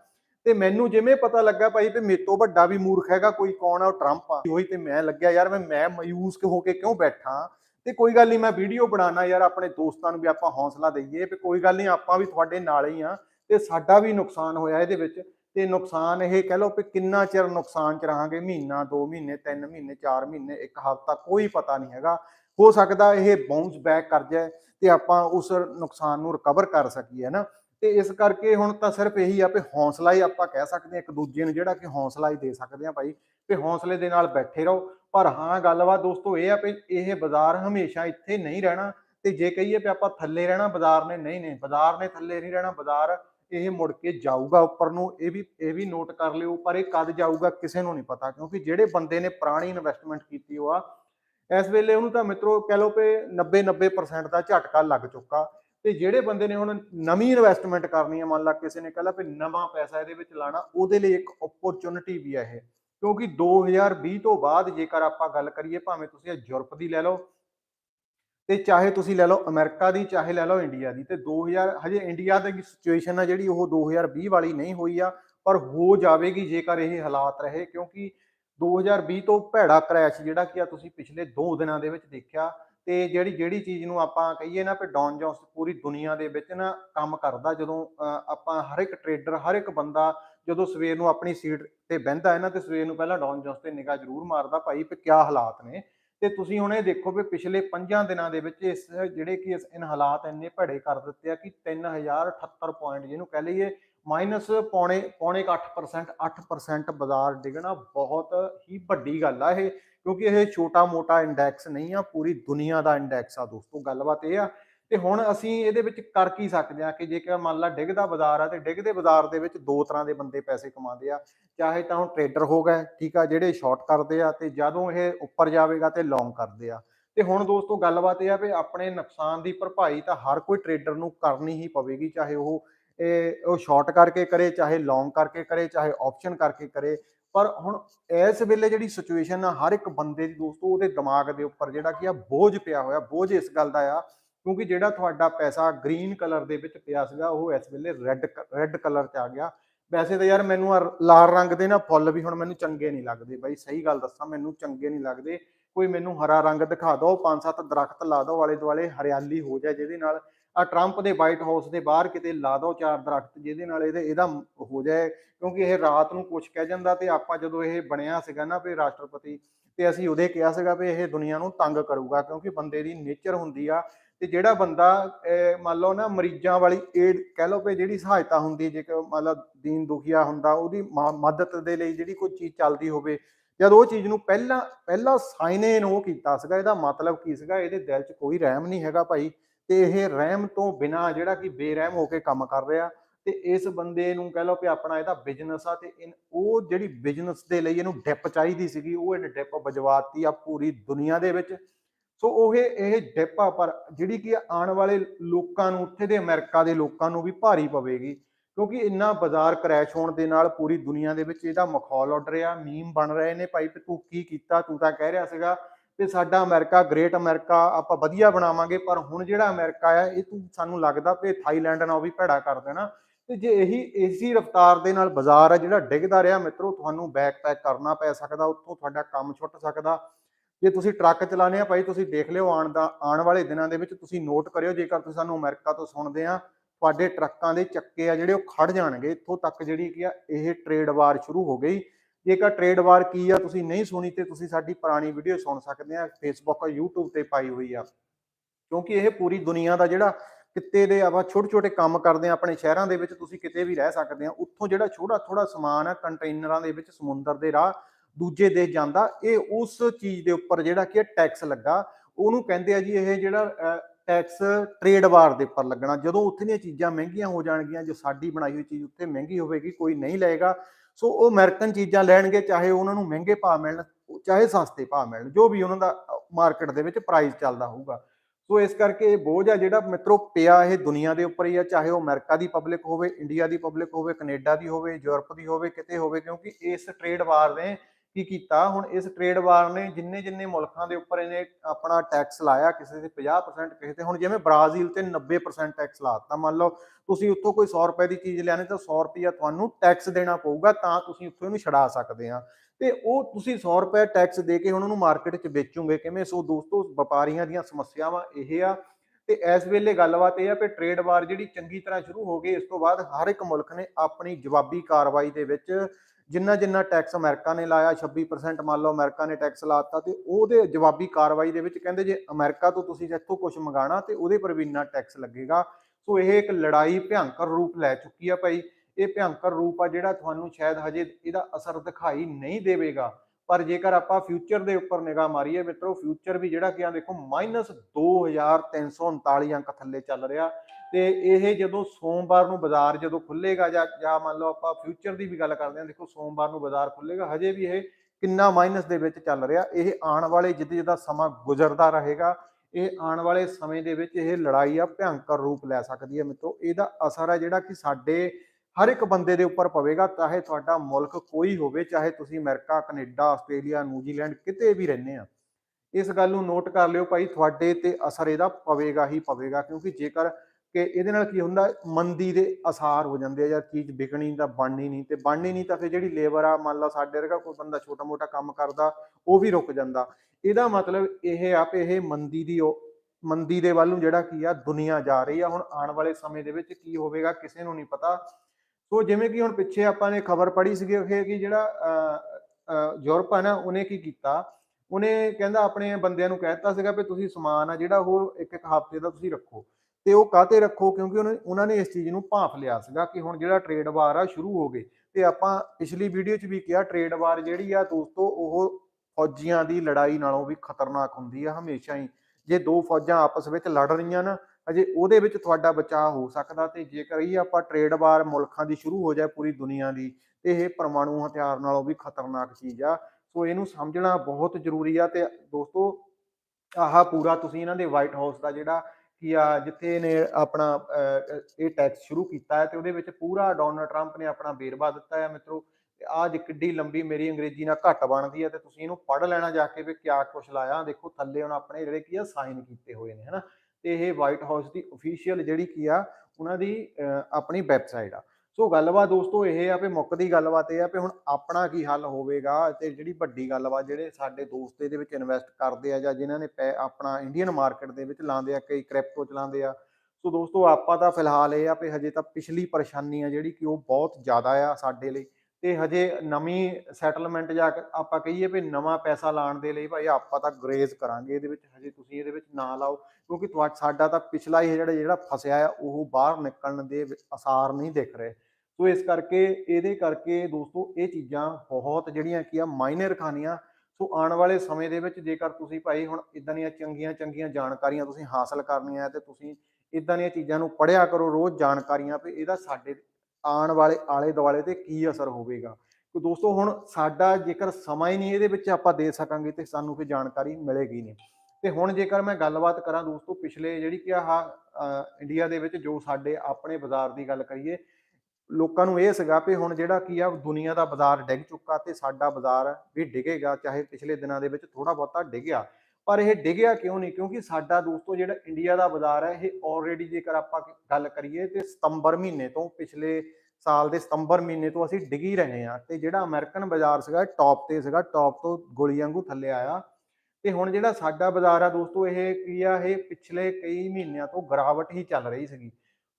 ਤੇ ਮੈਨੂੰ ਜਿਵੇਂ ਪਤਾ ਲੱਗਾ ਭਾਈ ਵੀ ਮੇਰੇ ਤੋਂ ਵੱਡਾ ਵੀ ਮੂਰਖ ਹੈਗਾ, ਕੋਈ ਕੌਣ ਆ, ਉਹ ਟਰੰਪ ਆ। ਹੋਈ ਤੇ ਮੈਂ ਲੱਗਿਆ, ਯਾਰ ਮੈਂ ਮੈਂ ਮਾਯੂਸ ਹੋ ਕੇ ਕਿਉਂ ਬੈਠਾ? ਤੇ ਕੋਈ ਗੱਲ ਨਹੀਂ ਮੈਂ ਵੀਡੀਓ ਬਣਾਣਾ ਯਾਰ, ਆਪਣੇ ਦੋਸਤਾਂ ਨੂੰ ਵੀ ਆਪਾਂ ਹੌਸਲਾ ਦਈਏ, ਵੀ ਕੋਈ ਗੱਲ ਨਹੀਂ ਆਪਾਂ ਵੀ ਤੁਹਾਡੇ ਨਾਲ ਹੀ ਆ। ਤੇ ਸਾਡਾ ਵੀ ਨੁਕਸਾਨ ਹੋਇਆ ਇਹਦੇ ਵਿੱਚ। ਤੇ ਨੁਕਸਾਨ ਇਹ ਕਹਿ ਲਓ ਵੀ ਕਿੰਨਾ ਚਿਰ ਨੁਕਸਾਨ ਚ ਰਹਾਂਗੇ? ਮਹੀਨਾ 2 ਮਹੀਨੇ 3 ਮਹੀਨੇ 4 ਮਹੀਨੇ, ਇੱਕ ਹਫ਼ਤਾ ਕੋਈ ਪਤਾ ਨਹੀਂ ਹੈਗਾ। ਹੋ ਸਕਦਾ ਇਹ ਬਾਉਂਸ ਬੈਕ ਕਰ ਜਾਏ ਤੇ ਆਪਾਂ ਉਸ ਨੁਕਸਾਨ ਨੂੰ ਰਿਕਵਰ ਕਰ ਸਕੀਏ ਨਾ ਤੇ ਇਸ ਕਰਕੇ ਹੁਣ ਤਾਂ ਸਿਰਫ ਇਹੀ ਆ ਵੀ ਹੌਸਲਾ ਹੀ ਆਪਾਂ ਕਹਿ ਸਕਦੇ ਹਾਂ ਇੱਕ ਦੂਜੇ ਨੂੰ, ਜਿਹੜਾ ਕਿ ਹੌਸਲਾ ਹੀ ਦੇ ਸਕਦੇ ਆ ਭਾਈ। ਵੀ ਹੌਸਲੇ ਦੇ ਨਾਲ ਬੈਠੇ ਰਹੋ। ਪਰ ਹਾਂ ਗੱਲਬਾਤ ਦੋਸਤੋ ਇਹ ਆ ਵੀ ਇਹ ਬਾਜ਼ਾਰ ਹਮੇਸ਼ਾ ਇੱਥੇ ਨਹੀਂ ਰਹਿਣਾ। ਤੇ ਜੇ ਕਹੀਏ ਵੀ ਆਪਾਂ ਥੱਲੇ ਰਹਿਣਾ, ਬਾਜ਼ਾਰ ਨੇ, ਨਹੀਂ ਨਹੀਂ, ਬਾਜ਼ਾਰ ਨੇ ਥੱਲੇ ਨਹੀਂ ਰਹਿਣਾ, ਬਾਜ਼ਾਰ ਇਹ ਮੁੜ ਕੇ ਜਾਊਗਾ ਉੱਪਰ ਨੂੰ, ਇਹ ਵੀ ਇਹ ਵੀ ਨੋਟ ਕਰ ਲਿਓ, ਪਰ ਇਹ ਕਦ ਜਾਊਗਾ ਕਿਸੇ ਨੂੰ ਨਹੀਂ ਪਤਾ, ਕਿਉਂਕਿ ਜਿਹੜੇ ਬੰਦੇ ਨੇ ਪੁਰਾਣੀ ਇਨਵੈਸਟਮੈਂਟ ਕੀਤੀ ਉਹ ਆ, ਇਸ ਵੇਲੇ ਉਹਨੂੰ ਤਾਂ ਮਿੱਤਰੋ ਕਹਿ ਲਓ ਕਿ 90 90% ਦਾ ਝਟਕਾ ਲੱਗ ਚੁੱਕਾ, ਤੇ ਜਿਹੜੇ ਬੰਦੇ ਨੇ ਹੁਣ ਨਵੀਂ ਇਨਵੈਸਟਮੈਂਟ ਕਰਨੀ ਹੈ ਮੰਨ ਲਾ ਕਿਸੇ ਨੇ ਕਹਿ ਕਹਿੰਦਾ ਵੀ ਨਵਾਂ ਪੈਸਾ ਇਹਦੇ ਵਿੱਚ ਲਾਣਾ ਉਹਦੇ ਲਈ ਇੱਕ ਓਪਰਚੁਨਿਟੀ ਵੀ ਹੈ ਇਹ, ਕਿਉਂਕਿ 2020 ਤੋਂ ਬਾਅਦ ਜੇਕਰ ਆਪਾਂ ਗੱਲ ਕਰੀਏ, ਭਾਵੇਂ ਤੁਸੀਂ ਯੂਰਪ ਦੀ ਲੈ ਲਓ ਤੇ ਚਾਹੇ ਤੁਸੀਂ ਲੈ ਲਓ ਅਮਰੀਕਾ ਦੀ, ਚਾਹੇ ਲੈ ਲਓ ਇੰਡੀਆ ਦੀ, ਤੇ 2000 ਹਜੇ ਇੰਡੀਆ ਦੀ ਸਿਚੁਏਸ਼ਨ ਆ ਜਿਹੜੀ ਉਹ 2020 ਵਾਲੀ ਨਹੀਂ ਹੋਈ ਆ, ਪਰ ਹੋ ਜਾਵੇਗੀ ਜੇਕਰ ਇਹ ਹਾਲਾਤ ਰਹੇ, ਕਿਉਂਕਿ 2020 ਤੋਂ ਭੈੜਾ ਕ੍ਰੈਸ਼ ਜਿਹੜਾ ਕੀ ਆ ਤੁਸੀਂ ਪਿਛਲੇ 2 ਦਿਨਾਂ ਦੇ ਵਿੱਚ ਦੇਖਿਆ, ਤੇ ਜਿਹੜੀ ਜਿਹੜੀ ਚੀਜ਼ ਨੂੰ ਆਪਾਂ ਕਹੀਏ ਨਾ ਵੀ ਡੌਨ ਜੋਨਸ ਪੂਰੀ ਦੁਨੀਆ ਦੇ ਵਿੱਚ ਨਾ ਕੰਮ ਕਰਦਾ, ਜਦੋਂ ਆਪਾਂ ਹਰ ਇੱਕ ਟਰੇਡਰ ਹਰ ਇੱਕ ਬੰਦਾ ਜਦੋਂ ਸਵੇਰ ਨੂੰ ਆਪਣੀ ਸੀਟ ਤੇ ਬਹਿੰਦਾ ਹੈ ਨਾ, ਤੇ ਸਵੇਰ ਨੂੰ ਪਹਿਲਾਂ ਡੌਨ ਜੋਨਸ ਤੇ ਨਿਗਾਹ ਜ਼ਰੂਰ ਮਾਰਦਾ, ਭਾਈ ਵੀ ਕਿਆ ਹਾਲਾਤ ਨੇ। ਤੇ ਤੁਸੀਂ ਹੁਣ ਇਹ ਦੇਖੋ ਵੀ ਪਿਛਲੇ 5 ਦਿਨਾਂ ਦੇ ਵਿੱਚ ਇਸ ਜਿਹੜੇ ਕਿ ਇਸ ਇਨ ਹਾਲਾਤ ਇੰਨੇ ਭੜੇ ਕਰ ਦਿੱਤੇ ਆ ਕਿ 3078 ਪੁਆਇੰਟ ਜਿਹਨੂੰ ਕਹਿ ਲਈਏ ਮਾਈਨਸ ਪੌਣੇ ਪੌਣੇ ਕੁ 8% 8% ਬਾਜ਼ਾਰ ਡਿੱਗਣਾ ਬਹੁਤ ਹੀ ਵੱਡੀ ਗੱਲ ਆ ਇਹ, ਕਿਉਂਕਿ ਇਹ ਛੋਟਾ ਮੋਟਾ ਇੰਡੈਕਸ ਨਹੀਂ ਆ, ਪੂਰੀ ਦੁਨੀਆ ਦਾ ਇੰਡੈਕਸ ਆ ਦੋਸਤੋ, ਗੱਲਬਾਤ ਇਹ ਆ ਤੇ ਹੁਣ ਅਸੀਂ ਇਹਦੇ ਵਿੱਚ ਕਰ ਕੀ ਸਕਦੇ ਆ ਕਿ ਜੇਕਰ ਮੰਨ ਲਾ ਡਿੱਗਦਾ ਬਾਜ਼ਾਰ ਆ ਤੇ ਡਿੱਗਦੇ ਬਾਜ਼ਾਰ ਦੇ ਵਿੱਚ ਦੋ ਤਰ੍ਹਾਂ ਦੇ ਬੰਦੇ ਪੈਸੇ ਕਮਾਉਂਦੇ ਆ, ਚਾਹੇ ਤਾਂ ਹੁਣ ਟ੍ਰੇਡਰ ਹੋ ਗਏ, ਠੀਕ ਆ, ਜਿਹੜੇ ਸ਼ਾਰਟ ਕਰਦੇ ਆ ਤੇ ਜਦੋਂ ਇਹ ਉੱਪਰ ਜਾਵੇਗਾ ਤੇ ਲੌਂਗ ਕਰਦੇ ਆ। ਤੇ ਹੁਣ ਦੋਸਤੋ ਗੱਲਬਾਤ ਇਹ ਆ ਵੀ ਆਪਣੇ ਨੁਕਸਾਨ ਦੀ ਭਰਪਾਈ ਤਾਂ ਹਰ ਕੋਈ ਟ੍ਰੇਡਰ ਨੂੰ ਕਰਨੀ ਹੀ ਪਵੇਗੀ, ਚਾਹੇ ਉਹ ਇਹ, ਉਹ ਸ਼ਾਰਟ ਕਰਕੇ ਕਰੇ, ਚਾਹੇ ਲੌਂਗ ਕਰਕੇ ਕਰੇ, ਚਾਹੇ ਆਪਸ਼ਨ ਕਰਕੇ ਕਰੇ। ਪਰ ਹੁਣ ਇਸ ਵੇਲੇ ਜਿਹੜੀ ਸਿਚੁਏਸ਼ਨ ਆ, ਹਰ ਇੱਕ ਬੰਦੇ ਦੀ ਦੋਸਤੋ ਉਹਦੇ ਦਿਮਾਗ ਦੇ ਉੱਪਰ ਜਿਹੜਾ ਕੀ ਆ, ਬੋਝ ਪਿਆ ਹੋਇਆ, ਬੋਝ ਇਸ ਗੱਲ ਦਾ ਆ ਕਿਉਂਕਿ ਜਿਹੜਾ ਤੁਹਾਡਾ ਪੈਸਾ ਗ੍ਰੀਨ ਕਲਰ ਦੇ ਵਿੱਚ ਪਿਆ ਸੀਗਾ, ਉਹ ਇਸ ਵੇਲੇ ਰੈੱਡ ਰੈੱਡ ਕਲਰ 'ਚ ਆ ਗਿਆ। ਵੈਸੇ ਤਾਂ ਯਾਰ ਮੈਨੂੰ ਆਹ ਲਾਲ ਰੰਗ ਦੇ ਨਾ ਫੁੱਲ ਵੀ ਹੁਣ ਮੈਨੂੰ ਚੰਗੇ ਨਹੀਂ ਲੱਗਦੇ ਬਾਈ, ਸਹੀ ਗੱਲ ਦੱਸਾਂ, ਮੈਨੂੰ ਚੰਗੇ ਨਹੀਂ ਲੱਗਦੇ। ਕੋਈ ਮੈਨੂੰ ਹਰਾ ਰੰਗ ਦਿਖਾ ਦਿਓ ਪੰਜ ਸੱਤ ਦਰਖਤ ਲਾ ਦਿਓ ਆਲੇ ਦੁਆਲੇ ਹਰਿਆਲੀ ਹੋ ਜਾਏ ਜਿਹਦੇ ਨਾਲ ਆ ਟਰੰਪ ਦੇ ਵਾਈਟ ਹਾਊਸ ਦੇ ਬਾਹਰ ਕਿਤੇ ਲਾ ਦਿਓ ਚਾਰ ਦਰਖਤ ਜਿਹਦੇ ਨਾਲ ਇਹਦੇ, ਇਹਦਾ ਹੋ ਜਾਏ। ਕਿਉਂਕਿ ਇਹ ਰਾਤ ਨੂੰ ਕੁਝ ਕਹਿ ਜਾਂਦਾ ਤੇ ਆਪਾਂ ਜਦੋਂ ਇਹ ਬਣਿਆ ਸੀਗਾ ਨਾ ਵੀ ਰਾਸ਼ਟਰਪਤੀ, ਤੇ ਅਸੀਂ ਉਹਦੇ ਕਿਹਾ ਸੀਗਾ ਵੀ ਇਹ ਦੁਨੀਆ ਨੂੰ ਤੰਗ ਕਰੂਗਾ, ਕਿਉਂਕਿ ਬੰਦੇ ਦੀ ਨੇਚਰ ਹੁੰਦੀ ਆ। ਤੇ ਜਿਹੜਾ ਬੰਦਾ ਮੰਨ ਲਓ ਨਾ ਮਰੀਜ਼ਾਂ ਵਾਲੀ ਏਡ ਕਹਿ ਲਓ ਕਿ ਜਿਹੜੀ ਸਹਾਇਤਾ ਹੁੰਦੀ ਜੇਕਰ ਮੰਨ ਲਓ ਦੀਨ ਦੁਖੀਆ ਹੁੰਦਾ, ਉਹਦੀ ਮਦਦ ਦੇ ਲਈ ਜਿਹੜੀ ਕੋਈ ਚੀਜ਼ ਚੱਲਦੀ ਹੋਵੇ, ਜਦ ਉਹ ਚੀਜ਼ ਨੂੰ ਪਹਿਲਾਂ ਪਹਿਲਾਂ ਸਾਈਨੇ ਨੂੰ ਉਹ ਕੀਤਾ ਸੀਗਾ, ਇਹਦਾ ਮਤਲਬ ਕੀ ਸੀਗਾ, ਇਹਦੇ ਦਿਲ 'ਚ ਕੋਈ ਰਹਿਮ ਨਹੀਂ ਹੈਗਾ ਭਾਈ ਤੇ ਇਹ ਰਹਿਮ ਤੋਂ ਬਿਨਾ ਜਿਹੜਾ ਕਿ ਬੇਰਹਿਮ ਹੋ ਕੇ ਕੰਮ ਕਰ ਰਿਹਾ ਤੇ ਇਸ ਬੰਦੇ ਨੂੰ ਕਹਿ ਲਓ ਕਿ ਆਪਣਾ ਇਹਦਾ ਬਿਜ਼ਨਸ ਆ ਤੇ ਉਹ ਜਿਹੜੀ ਬਿਜ਼ਨਸ ਦੇ ਲਈ ਇਹਨੂੰ ਡਿਪ ਚਾਹੀਦੀ ਸੀਗੀ, ਉਹ ਇਹਨੇ ਡਿਪ ਵਜਵਾਤੀ ਆ ਪੂਰੀ ਦੁਨੀਆ ਦੇ ਵਿੱਚ ਸੋ ਉਹ ਇਹ ਡਿਪ ਆ, ਪਰ ਜਿਹੜੀ ਕਿ ਆਉਣ ਵਾਲੇ ਲੋਕਾਂ ਨੂੰ, ਉੱਥੇ ਦੇ ਅਮਰੀਕਾ ਦੇ ਲੋਕਾਂ ਨੂੰ ਵੀ ਭਾਰੀ ਪਵੇਗੀ, ਕਿਉਂਕਿ ਇੰਨਾ ਬਾਜ਼ਾਰ ਕ੍ਰੈਸ਼ ਹੋਣ ਦੇ ਨਾਲ ਪੂਰੀ ਦੁਨੀਆ ਦੇ ਵਿੱਚ ਇਹਦਾ ਮਖੌਲ ਉੱਡ ਰਿਹਾ ਮੀਮ ਬਣ ਰਹੇ ਨੇ, ਭਾਈ ਤੂੰ ਕੀ ਕੀਤਾ, ਤੂੰ ਤਾਂ ਕਹਿ ਰਿਹਾ ਸੀਗਾ ਤੇ ਸਾਡਾ ਅਮਰੀਕਾ ਗ੍ਰੇਟ ਅਮਰੀਕਾ ਆਪਾਂ ਵਧੀਆ ਬਣਾਵਾਂਗੇ, ਪਰ ਹੁਣ ਜਿਹੜਾ ਅਮਰੀਕਾ ਆ, ਇਹ ਤੂੰ ਸਾਨੂੰ ਲੱਗਦਾ ਵੀ ਥਾਈਲੈਂਡ ਨਾਲ ਉਹ ਵੀ ਭੈੜਾ ਕਰ ਦੇਣਾ। ਤੇ ਜੇ ਇਹੀ, ਇਸੀ ਰਫਤਾਰ ਦੇ ਨਾਲ ਬਾਜ਼ਾਰ ਆ ਜਿਹੜਾ ਡਿੱਗਦਾ ਰਿਹਾ, ਮਿੱਤਰੋ, ਤੁਹਾਨੂੰ ਬੈਕ ਪੈਕ ਕਰਨਾ ਪੈ ਸਕਦਾ, ਉੱਥੋਂ ਤੁਹਾਡਾ ਕੰਮ ਛੁੱਟ ਸਕਦਾ। ਜੇ ਤੁਸੀਂ ਟਰੱਕ ਚਲਾਉਂਦੇ ਆ, ਭਾਈ ਤੁਸੀਂ ਦੇਖ ਲਿਓ ਆਉਣ ਦਾ, ਆਉਣ ਵਾਲੇ ਦਿਨਾਂ ਦੇ ਵਿੱਚ ਤੁਸੀਂ ਨੋਟ ਕਰਿਓ, ਜੇਕਰ ਤੁਸੀਂ ਸਾਨੂੰ ਅਮਰੀਕਾ ਤੋਂ ਸੁਣਦੇ ਆ, ਤੁਹਾਡੇ ਟਰੱਕਾਂ ਦੇ ਚੱਕੇ ਆ ਜਿਹੜੇ ਉਹ ਖੜ ਜਾਣਗੇ, ਇੱਥੋਂ ਤੱਕ ਜਿਹੜੀ ਕੀ ਆ, ਇਹ ਟ੍ਰੇਡ ਵਾਰ ਸ਼ੁਰੂ ਹੋ ਗਈ। ਜੇਕਰ ਟ੍ਰੇਡ ਵਾਰ ਕੀ ਆ, ਤੁਸੀਂ ਨਹੀਂ ਸੁਣੀ ਤੇ ਤੁਸੀਂ ਸਾਡੀ ਪੁਰਾਣੀ ਵੀਡੀਓ ਸੁਣ ਸਕਦੇ ਆ ਫੇਸਬੁੱਕ YouTube ਤੇ ਪਾਈ ਹੋਈ ਆ। ਕਿਉਂਕਿ ਇਹ ਪੂਰੀ ਦੁਨੀਆ ਦਾ ਜਿਹੜਾ ਕਿਤੇ ਦੇ ਆਪਾਂ ਛੋਟੇ ਛੋਟੇ ਕੰਮ ਕਰਦੇ ਆ, ਆਪਣੇ ਸ਼ਹਿਰਾਂ ਦੇ ਵਿੱਚ ਤੁਸੀਂ ਕਿਤੇ ਵੀ ਰਹਿ ਸਕਦੇ ਆ, ਉੱਥੋਂ ਜਿਹੜਾ ਛੋਟਾ ਥੋੜਾ ਸਮਾਨ ਆ, ਕੰਟੇਨਰਾਂ ਦੇ ਵਿੱਚ ਸਮੁੰਦਰ ਦੇ ਰਾਹ ਦੂਜੇ ਦੇਸ਼ ਜਾਂਦਾ, ਇਹ ਉਸ ਚੀਜ਼ ਦੇ ਉੱਪਰ ਜਿਹੜਾ ਕਿ ਟੈਕਸ ਲੱਗਾ। ਉਹਨੂੰ ਕਹਿੰਦੇ ਆ ਜੀ ਇਹ ਜਿਹੜਾ ਟੈਕਸ ਟ੍ਰੇਡ ਵਾਰ ਦੇ ਉੱਪਰ ਲੱਗਣਾ। ਜਦੋਂ ਉੱਥੇ ਦੀਆਂ ਚੀਜ਼ਾਂ ਮਹਿੰਗੀਆਂ ਹੋ ਜਾਣਗੀਆਂ, ਜੋ ਸਾਡੀ ਬਣਾਈ ਹੋਈ ਚੀਜ਼ ਉੱਥੇ ਮਹਿੰਗੀ ਹੋਵੇਗੀ, ਕੋਈ ਨਹੀਂ ਲਏਗਾ। ਸੋ ਉਹ ਅਮਰੀਕਨ ਚੀਜ਼ਾਂ ਲੈਣਗੇ, ਚਾਹੇ ਉਹਨਾਂ ਨੂੰ ਮਹਿੰਗੇ ਭਾਅ ਮਿਲਣ, ਚਾਹੇ ਸਸਤੇ ਭਾਅ ਮਿਲਣ, ਜੋ ਵੀ ਉਹਨਾਂ ਦਾ ਮਾਰਕੀਟ ਦੇ ਵਿੱਚ ਪ੍ਰਾਈਸ ਚੱਲਦਾ ਹੋਊਗਾ। ਸੋ ਇਸ ਕਰਕੇ ਇਹ ਬੋਝ ਆ ਜਿਹੜਾ ਮਿੱਤਰੋ ਪਿਆ ਇਹ ਦੁਨੀਆ ਦੇ ਉੱਪਰ ਹੀ ਆ, ਚਾਹੇ ਉਹ ਅਮਰੀਕਾ ਦੀ ਪਬਲਿਕ ਹੋਵੇ, ਇੰਡੀਆ ਦੀ ਪਬਲਿਕ ਹੋਵੇ, ਕੈਨੇਡਾ ਦੀ ਹੋਵੇ, ਯੂਰਪ ਦੀ ਹੋਵੇ, ਕਿਤੇ ਹੋਵੇ, ਕਿਉਂਕਿ ਇਸ ਟ੍ਰੇਡ ਵਾਰ ਨੇ ਕੀ ਕੀਤਾ? ਹੁਣ ਇਸ ਟ੍ਰੇਡ ਵਾਰ ਨੇ ਜਿੰਨੇ ਜਿੰਨੇ ਮੁਲਕਾਂ ਦੇ ਉੱਪਰ ਇਹਨੇ ਆਪਣਾ ਟੈਕਸ ਲਾਇਆ, ਕਿਸੇ ਤੇ 50% ਕਿਸੇ ਤੇ ਹੁਣ ਜਿਵੇਂ ਬ੍ਰਾਜ਼ੀਲ ਤੇ 90% ਟੈਕਸ ਲਾਤਾ, ਮੰਨ ਲਓ ਤੁਸੀਂ ਉੱਥੋਂ ਕੋਈ 100 ਰੁਪਏ ਦੀ ਚੀਜ਼ ਲੈਣੀ ਤਾਂ 100 ਰੁਪਿਆ ਤੁਹਾਨੂੰ ਟੈਕਸ ਦੇਣਾ ਪਊਗਾ, ਤਾਂ ਤੁਸੀਂ ਉੱਥੋਂ ਇਹਨੂੰ ਛਡਾ ਸਕਦੇ ਆ। ਤੇ ਉਹ ਤੁਸੀਂ 100 ਰੁਪਏ ਟੈਕਸ ਦੇ ਕੇ ਉਹਨਾਂ ਨੂੰ ਮਾਰਕੀਟ 'ਚ ਵੇਚੋਗੇ, ਕਿਵੇਂ? ਸੋ ਦੋਸਤੋ, ਵਪਾਰੀਆਂ ਦੀਆਂ ਸਮੱਸਿਆਵਾਂ ਇਹ ਆ। ਤੇ ਇਸ ਵੇਲੇ ਗੱਲਬਾਤ ਇਹ ਆ ਕਿ ਟ੍ਰੇਡ ਵਾਰ ਜਿਹੜੀ ਚੰਗੀ ਤਰ੍ਹਾਂ ਸ਼ੁਰੂ ਹੋ ਗਈ, ਇਸ ਤੋਂ ਬਾਅਦ ਹਰ ਇੱਕ ਮੁਲਕ ਨੇ ਆਪਣੀ ਜਵਾਬੀ ਕਾਰਵਾਈ ਦੇ ਵਿੱਚ ਜਿੰਨਾ ਜਿੰਨਾ ਟੈਕਸ ਅਮਰੀਕਾ ਨੇ ਲਾਇਆ 26% ਮੰਨ ਲਓ ਅਮਰੀਕਾ ਨੇ ਟੈਕਸ ਲਾਤਾ ਤੇ ਉਹਦੇ ਜਵਾਬੀ ਕਾਰਵਾਈ ਦੇ ਵਿੱਚ ਕਹਿੰਦੇ ਜੇ ਅਮਰੀਕਾ ਤੋਂ ਤੁਸੀਂ ਇੱਥੋਂ ਕੁਝ ਮੰਗਾਣਾ ਤੇ ਉਹਦੇ ਪਰ ਵੀ ਇੰਨਾ ਟੈਕਸ ਲੱਗੇਗਾ। ਸੋ ਇਹ ਇੱਕ ਲੜਾਈ ਭਿਆਨਕ ਰੂਪ ਲੈ ਚੁੱਕੀ ਆ ਭਾਈ। ਇਹ ਭਿਆਨਕ ਰੂਪ ਆ ਜਿਹੜਾ ਤੁਹਾਨੂੰ ਸ਼ਾਇਦ ਹਜੇ ਇਹਦਾ ਅਸਰ ਦਿਖਾਈ ਨਹੀਂ ਦੇਵੇਗਾ। ਪਰ ਜੇਕਰ ਆਪਾਂ ਫਿਊਚਰ ਦੇ ਉੱਪਰ ਨਿਗਾਹ ਮਾਰੀਏ ਮਿੱਤਰੋ ਫਿਊਚਰ ਵੀ ਜਿਹੜਾ ਕਿ ਆ ਦੇਖੋ -2339 ਅੰਕ ਥੱਲੇ ਚੱਲ ਰਿਹਾ। ਤੇ ਇਹ ਜਦੋਂ ਸੋਮਵਾਰ ਨੂੰ ਬਾਜ਼ਾਰ ਜਦੋਂ ਖੁੱਲੇਗਾ ਜਾਂ ਜਾਂ ਮੰਨ ਲਓ ਆਪਾਂ ਫਿਊਚਰ ਦੀ ਵੀ ਗੱਲ ਕਰਦੇ ਹਾਂ, ਦੇਖੋ ਸੋਮਵਾਰ ਨੂੰ ਬਾਜ਼ਾਰ ਖੁੱਲੇਗਾ ਹਜੇ ਵੀ ਇਹ ਕਿੰਨਾ ਮਾਈਨਸ ਦੇ ਵਿੱਚ ਚੱਲ ਰਿਹਾ, ਇਹ ਆਉਣ ਵਾਲੇ ਜਿੱਦ ਜਿੱਦਾਂ ਸਮਾਂ ਗੁਜ਼ਰਦਾ ਰਹੇਗਾ, ਇਹ ਆਉਣ ਵਾਲੇ ਸਮੇਂ ਦੇ ਵਿੱਚ ਇਹ ਲੜਾਈ ਆ ਭਿਆਨਕ ਰੂਪ ਲੈ ਸਕਦੀ ਹੈ ਮਿੱਤਰੋ, ਇਹਦਾ ਅਸਰ ਹੈ ਜਿਹੜਾ ਕਿ ਸਾਡੇ ਹਰ ਇੱਕ ਬੰਦੇ ਦੇ ਉੱਪਰ ਪਵੇਗਾ, ਚਾਹੇ ਤੁਹਾਡਾ ਮੁਲਕ ਕੋਈ ਹੋਵੇ, ਚਾਹੇ ਤੁਸੀਂ ਅਮਰੀਕਾ, ਕੈਨੇਡਾ, ਆਸਟ੍ਰੇਲੀਆ, ਨਿਊਜ਼ੀਲੈਂਡ ਕਿਤੇ ਵੀ ਰਹਿੰਦੇ ਆ। ਇਸ ਗੱਲ ਨੂੰ ਨੋਟ ਕਰ ਲਿਓ ਭਾਈ, ਤੁਹਾਡੇ ਤੇ ਅਸਰ ਇਹਦਾ ਪਵੇਗਾ ਹੀ ਪਵੇਗਾ, ਕਿਉਂਕਿ ਜੇਕਰ ਕਿ ਇਹਦੇ ਨਾਲ ਕੀ ਹੁੰਦਾ, ਮੰਦੀ ਦੇ ਅਸਾਰ ਹੋ ਜਾਂਦੇ ਆ ਯਾਰ ਚੀਜ਼ ਵਿਕਣੀ ਤਾਂ ਬਣਨੀ ਨਹੀਂ, ਤੇ ਬਣਨੀ ਨਹੀਂ ਤਾਂ ਫਿਰ ਜਿਹੜੀ ਲੇਬਰ ਆ, ਮੰਨ ਲਾ ਸਾਡੇ ਵਰਗਾ ਕੋਈ ਬੰਦਾ ਛੋਟਾ ਮੋਟਾ ਕੰਮ ਕਰਦਾ, ਉਹ ਵੀ ਰੁਕ ਜਾਂਦਾ। ਇਹਦਾ ਮਤਲਬ ਇਹ ਆ ਕਿ ਇਹ ਮੰਦੀ ਦੀ ਉਹ- ਮੰਦੀ ਦੇ ਵੱਲ ਨੂੰ ਜਿਹੜਾ ਕੀ ਆ, ਦੁਨੀਆ ਜਾ ਰਹੀ ਆ। ਹੁਣ ਆਉਣ ਵਾਲੇ ਸਮੇਂ ਦੇ ਵਿੱਚ ਕੀ ਹੋਵੇਗਾ, ਕਿਸੇ ਨੂੰ ਨਹੀਂ ਪਤਾ। ਸੋ ਜਿਵੇਂ ਕਿ ਹੁਣ ਪਿੱਛੇ ਆਪਾਂ ਨੇ ਖਬਰ ਪੜ੍ਹੀ ਸੀਗੀ ਕਿ ਜਿਹੜਾ ਯੂਰਪ ਆ ਨਾ, ਉਹਨੇ ਕੀ ਕੀਤਾ? ਉਹਨੇ ਕਹਿੰਦਾ ਆਪਣੇ ਬੰਦਿਆਂ ਨੂੰ ਕਹਿਤਾ ਸੀਗਾ ਵੀ ਤੁਸੀਂ ਸਮਾਨ ਆ ਜਿਹੜਾ ਉਹ ਇੱਕ ਇੱਕ ਹਫ਼ਤੇ ਦਾ ਤੁਸੀਂ ਰੱਖੋ। ਤੇ ਉਹ ਕਾਤੇ ਰੱਖੋ? ਕਿਉਂਕਿ ਉਹਨਾਂ ਉਹਨਾਂ ਨੇ ਇਸ ਚੀਜ਼ ਨੂੰ ਭਾਂਫ ਲਿਆ ਸੀਗਾ ਕਿ ਹੁਣ ਜਿਹੜਾ ਟ੍ਰੇਡ ਵਾਰ ਆ ਸ਼ੁਰੂ ਹੋ ਗਏ। ਤੇ ਆਪਾਂ ਪਿਛਲੀ ਵੀਡੀਓ 'ਚ ਵੀ ਕਿਹਾ ਟ੍ਰੇਡ ਵਾਰ ਜਿਹੜੀ ਆ ਦੋਸਤੋ, ਉਹ ਫੌਜੀਆਂ ਦੀ ਲੜਾਈ ਨਾਲੋਂ ਵੀ ਖਤਰਨਾਕ ਹੁੰਦੀ ਆ ਹਮੇਸ਼ਾ ਹੀ। ਜੇ ਦੋ ਫੌਜਾਂ ਆਪਸ ਵਿੱਚ ਲੜ ਰਹੀਆਂ ਨਾ ਅਜੇ ਉਹਦੇ ਵਿੱਚ ਤੁਹਾਡਾ ਬਚਾਅ ਹੋ ਸਕਦਾ ਤੇ ਜੇਕਰ ਇਹ ਆਪਾਂ ਟ੍ਰੇਡ ਵਾਰ ਮੁਲਕਾਂ ਦੀ ਸ਼ੁਰੂ ਹੋ ਜਾਏ ਪੂਰੀ ਦੁਨੀਆ ਦੀ, ਤੇ ਇਹ ਪਰਮਾਣੂ ਹਥਿਆਰ ਨਾਲੋਂ ਵੀ ਖਤਰਨਾਕ ਚੀਜ਼ ਆ। ਸੋ ਇਹਨੂੰ ਸਮਝਣਾ ਬਹੁਤ ਜ਼ਰੂਰੀ ਆ ਤੇ ਦੋਸਤੋ, ਆਹ ਪੂਰਾ ਤੁਸੀਂ ਇਹਨਾਂ ਦੇ ਵਾਈਟ ਹਾਊਸ ਦਾ ਜਿਹੜਾ ਕੀ ਆ ਜਿੱਥੇ ਇਹਨੇ ਆਪਣਾ ਇਹ ਟੈਕਸ ਸ਼ੁਰੂ ਕੀਤਾ ਹੈ ਤੇ ਉਹਦੇ ਵਿੱਚ ਪੂਰਾ ਡੋਨਲਡ ਟਰੰਪ ਨੇ ਆਪਣਾ ਵੇਰਵਾ ਦਿੱਤਾ ਹੈ। ਮਿੱਤਰੋ ਤੇ ਆਹ ਜੇ ਕਿੱਡੀ ਲੰਬੀ ਮੇਰੀ ਅੰਗਰੇਜ਼ੀ ਨਾਲ ਘੱਟ ਬਣਦੀ ਹੈ ਤੇ ਤੁਸੀਂ ਇਹਨੂੰ ਪੜ੍ਹ ਲੈਣਾ ਜਾ ਕੇ ਵੀ ਕਿਆ ਕੁਛ ਲਾਇਆ। ਦੇਖੋ, ਥੱਲੇ ਉਹਨਾਂ ਆਪਣੇ ਜਿਹੜੇ ਕੀ ਆ ਸਾਈਨ ਕੀਤੇ ਹੋਏ ਨੇ, ਹਨਾ? ਤੇ ਇਹ ਵਾਈਟ ਹਾਊਸ ਦੀ ਅਫੀਸ਼ੀਅਲ ਜਿਹੜੀ ਕੀ ਆ, ਉਹਨਾਂ ਦੀ ਆਪਣੀ ਵੈਬਸਾਈਟ ਆ। ਸੋ ਗੱਲਬਾਤ ਦੋਸਤੋ ਇਹ ਆ ਵੀ ਮੁੱਕ ਦੀ ਗੱਲਬਾਤ ਇਹ ਆ ਵੀ ਹੁਣ ਆਪਣਾ ਕੀ ਹੱਲ ਹੋਵੇਗਾ ਤੇ ਜਿਹੜੀ ਵੱਡੀ ਗੱਲਬਾਤ ਜਿਹੜੇ ਸਾਡੇ ਦੋਸਤ ਇਹਦੇ ਵਿੱਚ ਇਨਵੈਸਟ ਕਰਦੇ ਆ ਜਾਂ ਜਿਨ੍ਹਾਂ ਨੇ ਪੈ- ਆਪਣਾ ਇੰਡੀਅਨ ਮਾਰਕੀਟ ਦੇ ਵਿੱਚ ਲਾਉਂਦੇ ਆ, ਕਈ ਕ੍ਰਿਪਟੋ ਚਲਾਉਂਦੇ ਆ। ਸੋ ਦੋਸਤੋ ਆਪਾਂ ਤਾਂ ਫਿਲਹਾਲ ਇਹ ਆ ਵੀ ਹਜੇ ਤਾਂ ਪਿਛਲੀ ਪਰੇਸ਼ਾਨੀ ਆ ਜਿਹੜੀ ਕਿ ਉਹ ਬਹੁਤ ਜ਼ਿਆਦਾ ਆ ਸਾਡੇ ਲਈ। ਤੇ ਹਜੇ ਨਵੀਂ ਸੈਟਲਮੈਂਟ ਜਾਂ ਆਪਾਂ ਕਹੀਏ ਵੀ ਨਵਾਂ ਪੈਸਾ ਲਾਉਣ ਦੇ ਲਈ ਭਾਈ ਆਪਾਂ ਤਾਂ ਗਰੇਜ਼ ਕਰਾਂਗੇ ਇਹਦੇ ਵਿੱਚ, ਹਜੇ ਤੁਸੀਂ ਇਹਦੇ ਵਿੱਚ ਨਾ ਲਾਓ, ਕਿਉਂਕਿ ਤੁਹਾਡਾ ਸਾਡਾ ਤਾਂ ਪਿਛਲਾ ਹੀ ਜਿਹੜਾ ਜਿਹੜਾ ਫਸਿਆ ਆ, ਉਹ ਬਾਹਰ ਨਿਕਲਣ ਦੇ ਵਿ- ਆਸਾਰ ਨਹੀਂ ਦਿਖ ਰਹੇ। ਸੋ ਇਸ ਕਰਕੇ, ਇਹਦੇ ਕਰਕੇ ਦੋਸਤੋ, ਇਹ ਚੀਜ਼ਾਂ ਬਹੁਤ ਜਿਹੜੀਆਂ ਕੀ ਆ, ਮਾਇਨੇ ਰਖਾਨੀਆਂ ਸੋ ਆਉਣ ਵਾਲੇ ਸਮੇਂ ਦੇ ਵਿੱਚ ਜੇਕਰ ਤੁਸੀਂ ਭਾਈ ਹੁਣ ਇਦਾਂ ਦੀਆਂ ਚੰਗੀਆਂ ਚੰਗੀਆਂ ਜਾਣਕਾਰੀਆਂ ਤੁਸੀਂ ਹਾਸਲ ਕਰਨੀਆਂ ਹੈ, ਤੇ ਤੁਸੀਂ ਇਦਾਂ ਦੀਆਂ ਚੀਜ਼ਾਂ ਨੂੰ ਪੜ੍ਹਿਆ ਕਰੋ, ਰੋਜ਼ ਜਾਣਕਾਰੀਆਂ, ਵੀ ਇਹਦਾ ਸਾਡੇ ਆਉਣ ਵਾਲੇ ਆਲੇ ਦੁਆਲੇ ਤੇ ਕੀ ਅਸਰ ਹੋਵੇਗਾ? ਤੇ ਦੋਸਤੋ, ਹੁਣ ਸਾਡਾ ਜੇਕਰ ਸਮਾਂ ਹੀ ਨਹੀਂ ਇਹਦੇ ਵਿੱਚ ਆਪਾਂ ਦੇ ਸਕਾਂਗੇ ਤੇ ਸਾਨੂੰ ਕੋਈ ਜਾਣਕਾਰੀ ਮਿਲੇਗੀ ਨਹੀਂ। ਤੇ ਹੁਣ ਜੇਕਰ ਮੈਂ ਗੱਲਬਾਤ ਕਰਾਂ ਦੋਸਤੋ, ਪਿਛਲੇ ਜਿਹੜੀ ਕਿ ਆਹ ਇੰਡੀਆ ਦੇ ਵਿੱਚ ਜੋ ਸਾਡੇ ਆਪਣੇ ਬਾਜ਼ਾਰ ਦੀ ਗੱਲ ਕਰੀਏ, ਲੋਕਾਂ ਨੂੰ ਇਹ ਸੀਗਾ ਵੀ ਹੁਣ ਜਿਹੜਾ ਕੀ ਆ, ਦੁਨੀਆ ਦਾ ਬਾਜ਼ਾਰ ਡਿੱਗ ਚੁੱਕਾ ਤੇ ਸਾਡਾ ਬਾਜ਼ਾਰ ਵੀ ਡਿੱਗੇਗਾ, ਚਾਹੇ ਪਿਛਲੇ ਦਿਨਾਂ ਦੇ ਵਿੱਚ ਥੋੜਾ ਬਹੁਤਾ ਡਿੱਗਿਆ। ਪਰ ਇਹ ਡਿੱਗਿਆ ਕਿਉਂ ਨਹੀਂ? ਕਿਉਂਕਿ ਸਾਡਾ ਦੋਸਤੋ ਜਿਹੜਾ ਇੰਡੀਆ ਦਾ ਬਾਜ਼ਾਰ ਹੈ, ਇਹ ਆਲਰੇਡੀ ਜੇਕਰ ਆਪਾਂ ਗੱਲ ਕਰੀਏ ਤੇ ਸਤੰਬਰ ਮਹੀਨੇ ਤੋਂ ਪਿਛਲੇ ਸਾਲ ਦੇ ਸਤੰਬਰ ਮਹੀਨੇ ਤੋਂ ਅਸੀਂ ਡਿੱਗੀ ਰਹੇ ਹਾਂ ਤੇ ਜਿਹੜਾ ਅਮਰੀਕਨ ਬਾਜ਼ਾਰ ਸੀਗਾ ਟੌਪ ਤੇ ਸੀਗਾ ਟੌਪ ਤੋਂ ਗੋਲੀ ਵਾਂਗੂ ਥੱਲੇ ਆਇਆ। ਤੇ ਹੁਣ ਜਿਹੜਾ ਸਾਡਾ ਬਾਜ਼ਾਰ ਆ ਦੋਸਤੋ, ਇਹ ਕੀ ਆ, ਇਹ ਪਿਛਲੇ ਕਈ ਮਹੀਨਿਆਂ ਤੋਂ ਗਿਰਾਵਟ ਹੀ ਚੱਲ ਰਹੀ ਸੀਗੀ।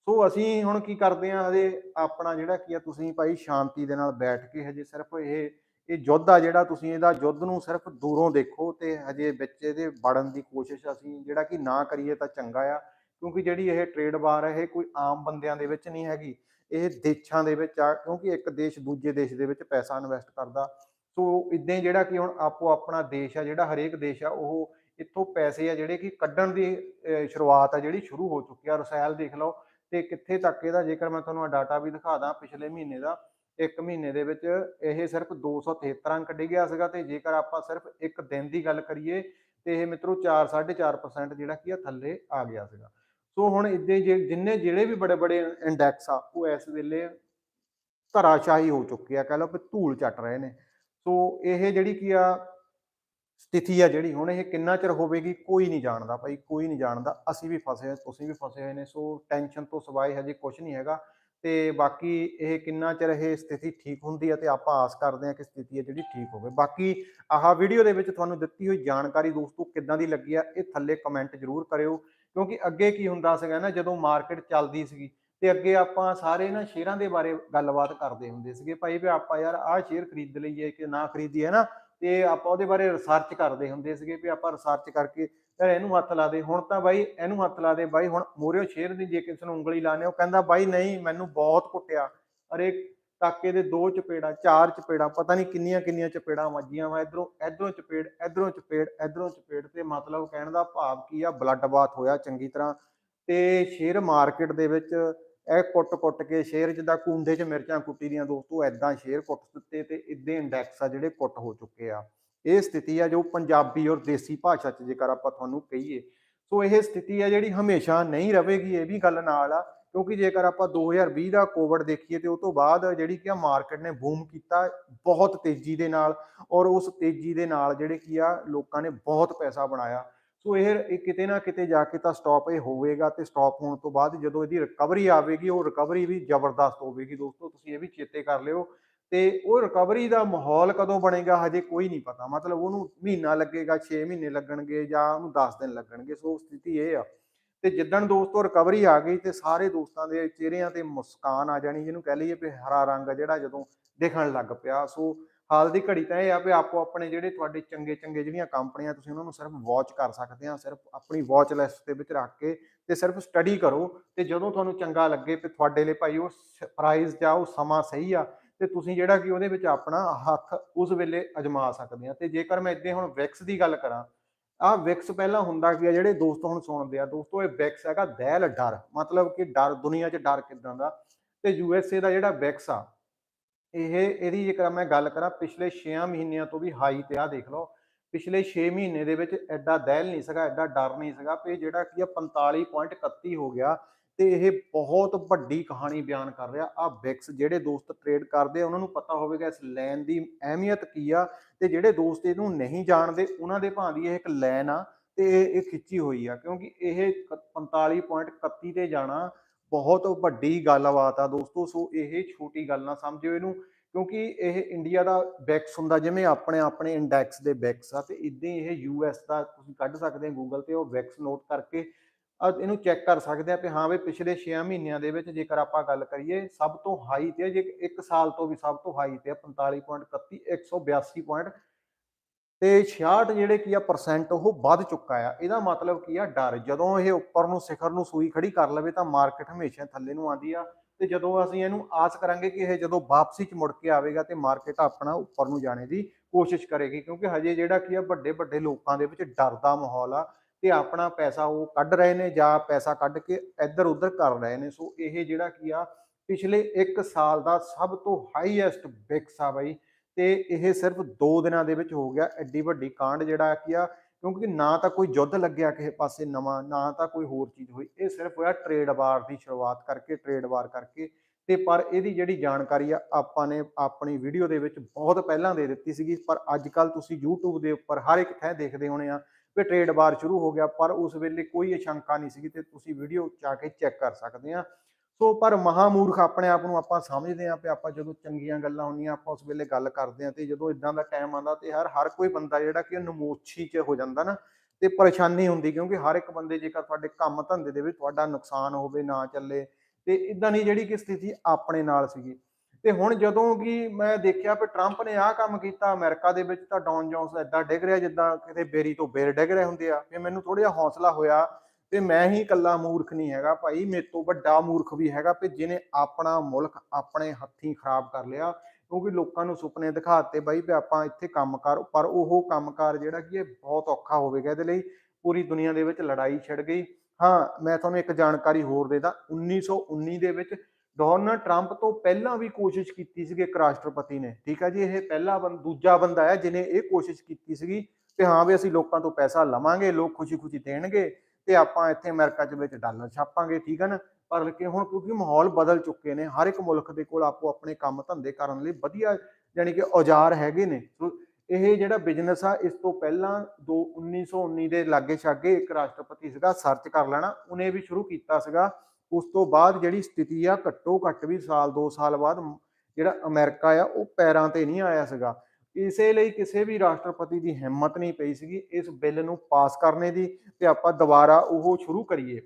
ਸੋ ਅਸੀਂ ਹੁਣ ਕੀ ਕਰਦੇ ਆ ਹਜੇ ਆਪਣਾ ਜਿਹੜਾ ਕੀ ਆ, ਤੁਸੀਂ ਭਾਈ ਸ਼ਾਂਤੀ ਦੇ ਨਾਲ ਬੈਠ ਕੇ ਹਜੇ ਸਿਰਫ ਇਹ ਇਹ ਯੁੱਧ ਆ ਜਿਹੜਾ ਤੁਸੀਂ ਇਹਦਾ ਯੁੱਧ ਨੂੰ ਸਿਰਫ ਦੂਰੋਂ ਦੇਖੋ ਤੇ ਹਜੇ ਵਿੱਚ ਇਹਦੇ ਵੜਨ ਦੀ ਕੋਸ਼ਿਸ਼ ਅਸੀਂ ਜਿਹੜਾ ਕਿ ਨਾ ਕਰੀਏ ਤਾਂ ਚੰਗਾ ਆ, ਕਿਉਂਕਿ ਜਿਹੜੀ ਇਹ ਟ੍ਰੇਡ ਵਾਰ ਹੈ ਇਹ ਕੋਈ ਆਮ ਬੰਦਿਆਂ ਦੇ ਵਿੱਚ ਨਹੀਂ ਹੈਗੀ, ਇਹ ਦੇਸ਼ਾਂ ਦੇ ਵਿੱਚ ਆ, ਕਿਉਂਕਿ ਇੱਕ ਦੇਸ਼ ਦੂਜੇ ਦੇਸ਼ ਦੇ ਵਿੱਚ ਪੈਸਾ ਇਨਵੈਸਟ ਕਰਦਾ। ਸੋ ਇਦਾਂ ਹੀ ਜਿਹੜਾ ਕਿ ਹੁਣ ਆਪੋ ਆਪਣਾ ਦੇਸ਼ ਆ, ਜਿਹੜਾ ਹਰੇਕ ਦੇਸ਼ ਆ, ਉਹ ਇੱਥੋਂ ਪੈਸੇ ਆ ਜਿਹੜੇ ਕਿ ਕੱਢਣ ਦੀ ਸ਼ੁਰੂਆਤ ਆ ਜਿਹੜੀ ਸ਼ੁਰੂ ਹੋ ਚੁੱਕੀ ਆ। ਰਸਾਇਲ ਦੇਖ ਲਓ ਤੇ ਕਿੱਥੇ ਤੱਕ ਇਹਦਾ, ਜੇਕਰ ਮੈਂ ਤੁਹਾਨੂੰ ਡਾਟਾ ਵੀ ਦਿਖਾ ਦਾਂ ਪਿਛਲੇ ਮਹੀਨੇ ਦਾ ਇੱਕ ਮਹੀਨੇ ਦੇ ਵਿੱਚ ਇਹ ਸਿਰਫ 273 ਅੰਕ ਡਿੱਗਿਆ ਸੀਗਾ ਤੇ ਜੇਕਰ ਆਪਾਂ ਸਿਰਫ ਇੱਕ ਦਿਨ ਦੀ ਗੱਲ ਕਰੀਏ ਤੇ ਇਹ ਮਿੱਤਰੋ 4 4.5% ਜਿਹੜਾ ਕੀ ਆ ਥੱਲੇ ਆ ਗਿਆ ਸੀਗਾ। ਸੋ ਹੁਣ ਇਦਾਂ ਜਿੰਨੇ ਜਿਹੜੇ ਵੀ ਬੜੇ ਬੜੇ ਇੰਡੈਕਸ ਆ, ਉਹ ਇਸ ਵੇਲੇ ਧਰਾਸ਼ਾਹੀ ਹੋ ਚੁੱਕੇ ਆ, ਕਹ ਲਓ ਵੀ ਧੂਲ ਚੱਟ ਰਹੇ ਨੇ। ਸੋ ਇਹ ਜਿਹੜੀ ਕੀ ਆ ਸਥਿਤੀ ਆ ਜਿਹੜੀ, ਹੁਣ ਇਹ ਕਿੰਨਾ ਚਿਰ ਹੋਵੇਗੀ, ਕੋਈ ਨਹੀਂ ਜਾਣਦਾ ਭਾਈ, ਕੋਈ ਨਹੀਂ ਜਾਣਦਾ। ਅਸੀਂ ਵੀ ਫਸੇ ਹੋਏ, ਤੁਸੀਂ ਵੀ ਫਸੇ ਹੋਏ ਨੇ, ਸੋ ਟੈਨਸ਼ਨ ਤੋਂ ਸਿਵਾਏ ਹਜੇ ਕੁਝ ਨਹੀਂ ਹੈਗਾ। ਤੇ ਬਾਕੀ ਇਹ ਕਿੰਨਾ ਚਿਰ ਇਹ ਸਥਿਤੀ ਠੀਕ ਹੁੰਦੀ ਹੈ ਤੇ ਆਪਾਂ ਆਸ ਕਰਦੇ ਹਾਂ ਕਿ ਸਥਿਤੀ ਹੈ ਜਿਹੜੀ ਠੀਕ ਹੋਵੇ। ਬਾਕੀ ਆਹ ਵੀਡੀਓ ਦੇ ਵਿੱਚ ਤੁਹਾਨੂੰ ਦਿੱਤੀ ਹੋਈ ਜਾਣਕਾਰੀ ਦੋਸਤੋ ਕਿੱਦਾਂ ਦੀ ਲੱਗੀ ਆ, ਇਹ ਥੱਲੇ ਕਮੈਂਟ ਜ਼ਰੂਰ ਕਰਿਓ। ਕਿਉਂਕਿ ਅੱਗੇ ਕੀ ਹੁੰਦਾ ਸੀਗਾ ਨਾ, ਜਦੋਂ ਮਾਰਕੀਟ ਚੱਲਦੀ ਸੀਗੀ ਤੇ ਅੱਗੇ ਆਪਾਂ ਸਾਰੇ ਨਾ ਸ਼ੇਅਰਾਂ ਦੇ ਬਾਰੇ ਗੱਲਬਾਤ ਕਰਦੇ ਹੁੰਦੇ ਸੀਗੇ। ਭਾਈ ਵੀ ਆਪਾਂ ਯਾਰ ਆਹ ਸ਼ੇਅਰ ਖਰੀਦ ਲਈਏ ਕਿ ਨਾ ਖਰੀਦੀਏ ਨਾ, ਤੇ ਆਪਾਂ ਉਹਦੇ ਬਾਰੇ ਰਿਸਰਚ ਕਰਦੇ ਹੁੰਦੇ ਸੀਗੇ ਵੀ ਆਪਾਂ ਰਿਸਰਚ ਕਰਕੇ ਯਾਰ ਇਹਨੂੰ ਹੱਥ ਲਾ ਦੇ। ਹੁਣ ਤਾਂ ਬਾਈ ਇਹਨੂੰ ਹੱਥ ਲਾ ਦੇ। ਬਾਈ ਹੁਣ ਮੋਰਿਓ ਸ਼ੇਅਰ ਦੀ ਜੇ ਕਿਸੇ ਨੂੰ ਉਂਗਲੀ ਲਾਣੇ ਉਹ ਕਹਿੰਦਾ ਬਾਈ ਨਹੀਂ, ਮੈਨੂੰ ਬਹੁਤ ਕੁੱਟਿਆ। ਅਰੇ ਟਾਕੇ ਦੇ ਦੋ ਚਪੇੜਾ, ਚਾਰ ਚਪੇੜਾ, ਪਤਾ ਨਹੀਂ ਕਿੰਨੀਆਂ ਕਿੰਨੀਆਂ ਚਪੇੜਾਂ ਵੱਜੀਆਂ ਵਾ। ਇਧਰੋਂ ਇਧਰੋਂ ਚਪੇੜ ਇਧਰੋਂ ਚਪੇੜ ਇਧਰੋਂ ਚਪੇੜ ਤੇ ਮਤਲਬ ਕਹਿਣ ਦਾ ਭਾਵ ਕੀ ਆ ਬਲੱਡ ਬਾਤ ਹੋਇਆ ਚੰਗੀ ਤਰ੍ਹਾਂ। ਤੇ ਸ਼ੇਅਰ ਮਾਰਕੀਟ ਦੇ ਵਿੱਚ ਇਹ ਕੁੱਟ-ਕੁੱਟ ਕੇ ਸ਼ੇਅਰ ਜਿੱਦਾਂ ਕੁੰਡੇ 'ਚ ਮਿਰਚਾਂ ਕੁੱਟੀ ਦੀਆਂ, ਦੋਸਤੋ ਐਦਾਂ ਸ਼ੇਅਰ ਕੁੱਟ ਦਿੱਤੇ ਤੇ ਇਦਾਂ ਇੰਡੈਕਸ ਆ ਜਿਹੜੇ ਕੁੱਟ ਹੋ ਚੁੱਕੇ ਆ। ਇਹ ਸਥਿਤੀ ਆ ਜੋ ਪੰਜਾਬੀ ਔਰ ਦੇਸੀ ਭਾਸ਼ਾ 'ਚ ਜੇਕਰ ਆਪਾਂ ਤੁਹਾਨੂੰ ਕਹੀਏ, ਸੋ ਇਹ ਸਥਿਤੀ ਆ ਜਿਹੜੀ ਹਮੇਸ਼ਾ ਨਹੀਂ ਰਹੇਗੀ, ਇਹ ਵੀ ਗੱਲ ਨਾਲ ਆ, ਕਿਉਂਕਿ ਜੇਕਰ ਆਪਾਂ 2020 ਦਾ ਕੋਵਿਡ ਦੇਖੀਏ ਤੇ ਉਸ ਤੋਂ ਬਾਅਦ ਜਿਹੜੀ ਕਿ ਆ ਮਾਰਕੀਟ ਨੇ ਬੂਮ ਕੀਤਾ ਬਹੁਤ ਤੇਜ਼ੀ ਦੇ ਨਾਲ ਔਰ ਉਸ ਤੇਜ਼ੀ ਦੇ ਨਾਲ ਜਿਹੜੇ ਕੀ ਆ ਲੋਕਾਂ ਨੇ ਬਹੁਤ ਪੈਸਾ ਬਣਾਇਆ। ਸੋ ਇਹ ਇਹ ਕਿਤੇ ਨਾ ਕਿਤੇ ਜਾ ਕੇ ਤਾਂ ਸਟਾਪ ਇਹ ਹੋਵੇਗਾ ਤੇ ਸਟਾਪ ਹੋਣ ਤੋਂ ਬਾਅਦ ਜਦੋਂ ਇਹਦੀ ਰਿਕਵਰੀ ਆਵੇਗੀ, ਉਹ ਰਿਕਵਰੀ ਵੀ ਜ਼ਬਰਦਸਤ ਹੋਵੇਗੀ। ਦੋਸਤੋ, ਤੁਸੀਂ ਇਹ ਵੀ ਚੇਤੇ ਕਰ ਲਿਓ ਤੇ ਉਹ ਰਿਕਵਰੀ ਦਾ ਮਾਹੌਲ ਕਦੋਂ ਬਣੇਗਾ ਹਜੇ ਕੋਈ ਨਹੀਂ ਪਤਾ। ਮਤਲਬ ਉਹਨੂੰ ਮਹੀਨਾ ਲੱਗੇਗਾ 6 ਮਹੀਨੇ ਲੱਗਣਗੇ ਜਾਂ ਉਹਨੂੰ 10 ਦਿਨ ਲੱਗਣਗੇ, ਸੋ ਸਥਿਤੀ ਇਹ ਆ। ਤੇ ਜਿੱਦਣ ਦੋਸਤੋ ਰਿਕਵਰੀ ਆ ਗਈ ਤੇ ਸਾਰੇ ਦੋਸਤਾਂ ਦੇ ਚਿਹਰਿਆਂ ਤੇ ਮੁਸਕਾਨ ਆ ਜਾਣੀ, ਜਿਹਨੂੰ ਕਹਿ ਲਈਏ ਵੀ ਹਰਾ ਰੰਗ ਜਿਹੜਾ ਜਦੋਂ ਦਿਖਣ ਲੱਗ ਪਿਆ। ਸੋ ਹਾਲ ਦੀ ਘੜੀ ਤਾਂ ਇਹ ਆ ਵੀ ਆਪੋ ਆਪਣੇ ਜਿਹੜੇ ਤੁਹਾਡੇ ਚੰਗੇ ਚੰਗੇ ਜਿਹੜੀਆਂ ਕੰਪਨੀਆਂ ਤੁਸੀਂ ਉਹਨਾਂ ਨੂੰ ਸਿਰਫ ਵਾਚ ਕਰ ਸਕਦੇ ਆ, ਸਿਰਫ ਆਪਣੀ ਵਾਚ ਲਿਸਟ ਦੇ ਵਿੱਚ ਰੱਖ ਕੇ ਤੇ ਸਿਰਫ ਸਟੱਡੀ ਕਰੋ ਤੇ ਜਦੋਂ ਤੁਹਾਨੂੰ ਚੰਗਾ ਲੱਗੇ ਵੀ ਤੁਹਾਡੇ ਲਈ ਭਾਈ ਉਹ ਪ੍ਰਾਈਸ ਜਾਂ ਉਹ ਸਮਾਂ ਸਹੀ ਆ ਤੇ ਤੁਸੀਂ ਜਿਹੜਾ ਕਿ ਉਹਦੇ ਵਿੱਚ ਆਪਣਾ ਹੱਥ ਉਸ ਵੇਲੇ ਅਜਮਾ ਸਕਦੇ ਆ। ਤੇ ਜੇਕਰ ਮੈਂ ਇਦਾਂ ਹੁਣ ਵਿਕਸ ਦੀ ਗੱਲ ਕਰਾਂ, ਆਹ ਵਿਕਸ ਪਹਿਲਾਂ ਹੁੰਦਾ ਕੀ ਆ, ਜਿਹੜੇ ਦੋਸਤ ਹੁਣ ਸੁਣਦੇ ਆ, ਦੋਸਤੋ ਇਹ ਵਿਕਸ ਹੈਗਾ ਦਹਿਲ ਡਰ, ਮਤਲਬ ਕਿ ਡਰ, ਦੁਨੀਆ 'ਚ ਡਰ ਕਿਦਾਂ ਦਾ? ਤੇ ਏ ਦਾ ਜਿਹੜਾ ਵਿਕਸ ਆ, ਇਹ, ਇਹਦੀ ਜੇਕਰ ਮੈਂ ਗੱਲ ਕਰਾਂ, ਪਿਛਲੇ 6 ਮਹੀਨਿਆਂ ਤੋਂ ਵੀ ਹਾਈ ਤੇ ਆ, ਦੇਖ ਲਓ। ਪਿਛਲੇ 6 ਮਹੀਨੇ ਦੇ ਵਿੱਚ ਐਡਾ ਦਹਿਲ ਨਹੀਂ ਸੀਗਾ, ਐਡਾ ਡਰ ਨਹੀਂ ਸੀਗਾ ਵੀ ਜਿਹੜਾ ਕੀ ਆ 45.31 ਹੋ ਗਿਆ। ਤੇ ਇਹ ਬਹੁਤ ਵੱਡੀ ਕਹਾਣੀ ਬਿਆਨ ਕਰ ਰਿਹਾ। ਆ ਵਿਕਸ ਜਿਹੜੇ ਦੋਸਤ ਟ੍ਰੇਡ ਕਰਦੇ ਆ, ਉਹਨਾਂ ਨੂੰ ਪਤਾ ਹੋਵੇਗਾ ਇਸ ਲਾਈਨ ਦੀ ਅਹਿਮੀਅਤ ਕੀ ਆ ਤੇ ਜਿਹੜੇ ਦੋਸਤ ਇਹਨੂੰ ਨਹੀਂ ਜਾਣਦੇ, ਉਹਨਾਂ ਦੇ ਭਾਂ ਇਹ ਇੱਕ ਲਾਈਨ ਆ ਤੇ ਇਹ ਖਿੱਚੀ ਹੋਈ ਆ। ਕਿਉਂਕਿ ਇਹ 45.31 ਤੇ ਜਾਣਾ ਬਹੁਤ ਵੱਡੀ ਗੱਲਬਾਤ ਆ ਦੋਸਤੋ, ਸੋ ਇਹ ਛੋਟੀ ਗੱਲ ਨਾ ਸਮਝਿਓ ਇਹਨੂੰ। ਕਿਉਂਕਿ ਇਹ ਇੰਡੀਆ ਦਾ ਬੈਕਸ ਹੁੰਦਾ, ਜਿਵੇਂ ਆਪਣੇ ਆਪਣੇ ਇੰਡੈਕਸ ਦੇ ਬੈਕਸ ਆ ਤੇ ਇਦਾਂ ਇਹ ਯੂਐਸ ਦਾ ਤੁਸੀਂ ਕੱਢ ਸਕਦੇ ਹੋ ਗੂਗਲ ਤੇ ਉਹ ਬੈਕਸ ਨੋਟ ਕਰਕੇ ਇਹਨੂੰ ਚੈੱਕ ਕਰ ਸਕਦੇ ਆ ਕਿ ਹਾਂ ਵੀ ਪਿਛਲੇ 6 ਮਹੀਨਿਆਂ ਦੇ ਵਿੱਚ ਜੇਕਰ ਆਪਾਂ ਗੱਲ ਕਰੀਏ ਸਭ ਤੋਂ ਹਾਈ ਤੇ ਆ, ਜੇ ਇੱਕ ਸਾਲ ਤੋਂ ਵੀ ਸਭ ਤੋਂ ਹਾਈ ਤੇ ਆ 45.31 182 ਪੁਆਇੰਟ ਤੇ 66 ਜਿਹੜੇ ਕੀ ਆ ਪਰਸੈਂਟ ਉਹ ਵੱਧ ਚੁੱਕਾ ਆ। ਇਹਦਾ ਮਤਲਬ ਕੀ ਆ ਡਰ। ਜਦੋਂ ਇਹ ਉੱਪਰ ਨੂੰ ਸਿਖਰ ਨੂੰ ਸੂਈ ਖੜੀ ਕਰ ਲਵੇ ਤਾਂ ਮਾਰਕੀਟ ਹਮੇਸ਼ਾ ਥੱਲੇ ਨੂੰ ਆਂਦੀ ਆ। ਤੇ ਜਦੋਂ ਅਸੀਂ ਇਹਨੂੰ ਆਸ ਕਰਾਂਗੇ ਕਿ ਇਹ ਜਦੋਂ ਵਾਪਸੀ ਚ ਮੁੜ ਕੇ ਆਵੇਗਾ ਤੇ ਮਾਰਕੀਟ ਆਪਣਾ ਉੱਪਰ ਨੂੰ ਜਾਣੇ ਦੀ ਕੋਸ਼ਿਸ਼ ਕਰੇਗੀ ਕਿਉਂਕਿ ਹਜੇ ਜਿਹੜਾ ਕੀ ਆ ਵੱਡੇ ਵੱਡੇ ਲੋਕਾਂ ਦੇ ਵਿੱਚ ਡਰ ਦਾ ਮਾਹੌਲ ਆ। ਤੇ ਆਪਣਾ ਪੈਸਾ ਉਹ ਕੱਢ ਰਹੇ ਨੇ ਜਾਂ ਪੈਸਾ ਕੱਢ ਕੇ ਇੱਧਰ ਉੱਧਰ ਕਰ ਰਹੇ ਨੇ। ਸੋ ਇਹ ਜਿਹੜਾ ਕੀ ਆ, ਪਿਛਲੇ 1 ਸਾਲ ਦਾ ਸਭ ਤੋਂ ਹਾਈਐਸਟ ਬਿਕਸ ਆ ਬਾਈ। ਤੇ ਇਹ ਸਿਰਫ 2 ਦਿਨਾਂ ਦੇ ਵਿੱਚ ਹੋ ਗਿਆ, ਐਡੀ ਵੱਡੀ ਕਾਂਡ ਜਿਹੜਾ ਕੀ ਆ, ਕਿਉਂਕਿ ਨਾ ਤਾਂ ਕੋਈ ਯੁੱਧ ਲੱਗਿਆ ਕਿਸੇ ਪਾਸੇ ਨਵਾਂ, ਨਾ ਤਾਂ ਕੋਈ ਹੋਰ ਚੀਜ਼ ਹੋਈ। ਇਹ ਸਿਰਫ ਹੋਇਆ ਟ੍ਰੇਡ ਵਾਰ ਦੀ ਸ਼ੁਰੂਆਤ ਕਰਕੇ ਟ੍ਰੇਡ ਵਾਰ ਕਰਕੇ। ਤੇ ਪਰ ਇਹਦੀ ਜਿਹੜੀ ਜਾਣਕਾਰੀ ਆ, ਆਪਾਂ ਨੇ ਆਪਣੀ ਵੀਡੀਓ ਦੇ ਵਿੱਚ ਬਹੁਤ ਪਹਿਲਾਂ ਦੇ ਦਿੱਤੀ ਸੀਗੀ। ਪਰ ਅੱਜ ਕੱਲ ਤੁਸੀਂ YouTube ਦੇ ਉੱਪਰ ਹਰ ਇੱਕ ਥਾਂ ਦੇਖਦੇ ਹੋਣੇ ਆ ਕਿ ਟ੍ਰੇਡ ਵਾਰ ਸ਼ੁਰੂ ਹੋ ਗਿਆ, ਪਰ ਉਸ ਵੇਲੇ ਕੋਈ ਅਸ਼ੰਕਾ ਨਹੀਂ ਸੀਗੀ ਤੇ ਤੁਸੀਂ ਵੀਡੀਓ ਚ ਆ ਕੇ ਚੈੱਕ ਕਰ ਸਕਦੇ ਆ। ਸੋ ਪਰ ਮਹਾਮੂਰਖ ਆਪਣੇ ਆਪ ਨੂੰ ਆਪਾਂ ਸਮਝਦੇ ਆਂ ਕਿ ਆਪਾਂ ਜਦੋਂ ਚੰਗੀਆਂ ਗੱਲਾਂ ਹੁੰਦੀਆਂ, ਆਪਾਂ ਉਸ ਵੇਲੇ ਗੱਲ ਕਰਦੇ ਆਂ ਤੇ ਜਦੋਂ ਇਦਾਂ ਦਾ ਟਾਈਮ ਆਉਂਦਾ ਤੇ ਹਰ ਹਰ ਕੋਈ ਬੰਦਾ ਜਿਹੜਾ ਕਿ ਨਮੋਛੀ 'ਚ ਹੋ ਜਾਂਦਾ ਨਾ ਤੇ ਪਰੇਸ਼ਾਨੀ ਹੁੰਦੀ ਕਿਉਂਕਿ ਹਰ ਇੱਕ ਬੰਦੇ ਜੇਕਰ ਤੁਹਾਡੇ ਕੰਮ ਧੰਦੇ ਦੇ ਵਿੱਚ ਤੁਹਾਡਾ ਨੁਕਸਾਨ ਹੋਵੇ, ਨਾ ਚੱਲੇ ਤੇ ਇਦਾਂ ਦੀ ਜਿਹੜੀ ਕਿ ਸਥਿਤੀ ਆਪਣੇ ਨਾਲ ਸੀਗੀ। ਤੇ ਹੁਣ ਜਦੋਂ ਕਿ ਮੈਂ ਦੇਖਿਆ ਵੀ ਟਰੰਪ ਨੇ ਆਹ ਕੰਮ ਕੀਤਾ, ਅਮਰੀਕਾ ਦੇ ਵਿੱਚ ਤਾਂ ਡੌਨ ਜੋਨਸ ਏਦਾਂ ਡਿੱਗ ਰਿਹਾ ਜਿੱਦਾਂ ਕਿਤੇ ਬੇਰੀ ਤੋਂ ਬੇਰ ਡਿੱਗ ਰਹੇ ਹੁੰਦੇ ਆ ਫਿਰ ਮੈਨੂੰ ਥੋੜਾ ਜਿਹਾ ਹੌਸਲਾ ਹੋਇਆ ਤੇ ਮੈਂ ਹੀ ਇਕੱਲਾ ਮੂਰਖ ਨਹੀਂ ਹੈਗਾ ਭਾਈ, ਮੇਰੇ ਤੋਂ ਵੱਡਾ ਮੂਰਖ ਵੀ ਹੈਗਾ ਵੀ ਜਿਹਨੇ ਆਪਣਾ ਮੁਲਕ ਆਪਣੇ ਹੱਥੀਂ ਖਰਾਬ ਕਰ ਲਿਆ, ਕਿਉਂਕਿ ਲੋਕਾਂ ਨੂੰ ਸੁਪਨੇ ਦਿਖਾਤੇ ਬਾਈ ਵੀ ਆਪਾਂ ਇੱਥੇ ਕੰਮ ਕਰ, ਪਰ ਉਹ ਕੰਮਕਾਰ ਜਿਹੜਾ ਕਿ ਇਹ ਬਹੁਤ ਔਖਾ ਹੋਵੇਗਾ ਇਹਦੇ ਲਈ ਪੂਰੀ ਦੁਨੀਆ ਦੇ ਵਿੱਚ ਲੜਾਈ ਛਿੜ ਗਈ। ਹਾਂ, ਮੈਂ ਤੁਹਾਨੂੰ ਇੱਕ ਜਾਣਕਾਰੀ ਹੋਰ ਦੇਦਾ 1919 ਦੇ ਵਿੱਚ ਡੋਨਲਡ ਟਰੰਪ ਤੋਂ ਪਹਿਲਾਂ ਵੀ ਕੋਸ਼ਿਸ਼ ਕੀਤੀ ਸੀਗੀ ਇੱਕ ਰਾਸ਼ਟਰਪਤੀ ਨੇ। ਠੀਕ ਹੈ ਜੀ, ਇਹ ਪਹਿਲਾ ਬੰਦ ਦੂਜਾ ਬੰਦਾ ਹੈ ਜਿਨੇ ਇਹ ਕੋਸ਼ਿਸ਼ ਕੀਤੀ ਸੀਗੀ ਕਿ ਹਾਂ ਵੀ ਅਸੀਂ ਲੋਕਾਂ ਤੋਂ ਪੈਸਾ ਲਵਾਂਗੇ, ਲੋਕ ਖੁਸ਼ੀ-ਖੁਸ਼ੀ ਦੇਣਗੇ ਤੇ ਆਪਾਂ ਇੱਥੇ ਅਮਰੀਕਾ 'ਚ ਵਿੱਚ ਡਾਲਰ ਛਾਪਾਂਗੇ, ਠੀਕ ਹੈ ਨਾ? ਪਰ ਕਿ ਹੁਣ ਕਿਉਂਕਿ ਮਾਹੌਲ ਬਦਲ ਚੁੱਕੇ ਨੇ, ਹਰ ਇੱਕ ਮੁਲਕ ਦੇ ਕੋਲ ਆਪੋ ਆਪਣੇ ਕੰਮ ਧੰਦੇ ਕਰਨ ਲਈ ਵਧੀਆ ਯਾਨੀ ਕਿ ਔਜ਼ਾਰ ਹੈਗੇ ਨੇ। ਸੋ ਇਹ ਜਿਹੜਾ ਬਿਜ਼ਨਸ ਆ, ਇਸ ਤੋਂ ਪਹਿਲਾਂ ਦੋ 1919 ਦੇ ਲਾਗੇ ਛਾਗੇ ਇੱਕ ਰਾਸ਼ਟਰਪਤੀ ਸੀਗਾ, ਸਰਚ ਕਰ ਲੈਣਾ, ਉਹਨੇ ਵੀ ਸ਼ੁਰੂ ਕੀਤਾ ਸੀਗਾ ਉਸ ਤੋਂ ਬਾਅਦ ਜਿਹੜੀ ਸਥਿਤੀ ਆ, ਘੱਟੋ ਘੱਟ ਵੀ ਸਾਲ 2 ਸਾਲ ਬਾਅਦ ਜਿਹੜਾ ਅਮਰੀਕਾ ਆ, ਉਹ ਪੈਰਾਂ ਤੇ ਨਹੀਂ ਆਇਆ ਸੀਗਾ। ਇਸੇ ਲਈ ਕਿਸੇ ਵੀ ਰਾਸ਼ਟਰਪਤੀ ਦੀ ਹਿੰਮਤ ਨਹੀਂ ਪਈ ਸੀਗੀ ਇਸ ਬਿੱਲ ਨੂੰ ਪਾਸ ਕਰਨੇ ਦੀ ਤੇ ਆਪਾਂ ਦੁਬਾਰਾ ਉਹ ਸ਼ੁਰੂ ਕਰੀਏ।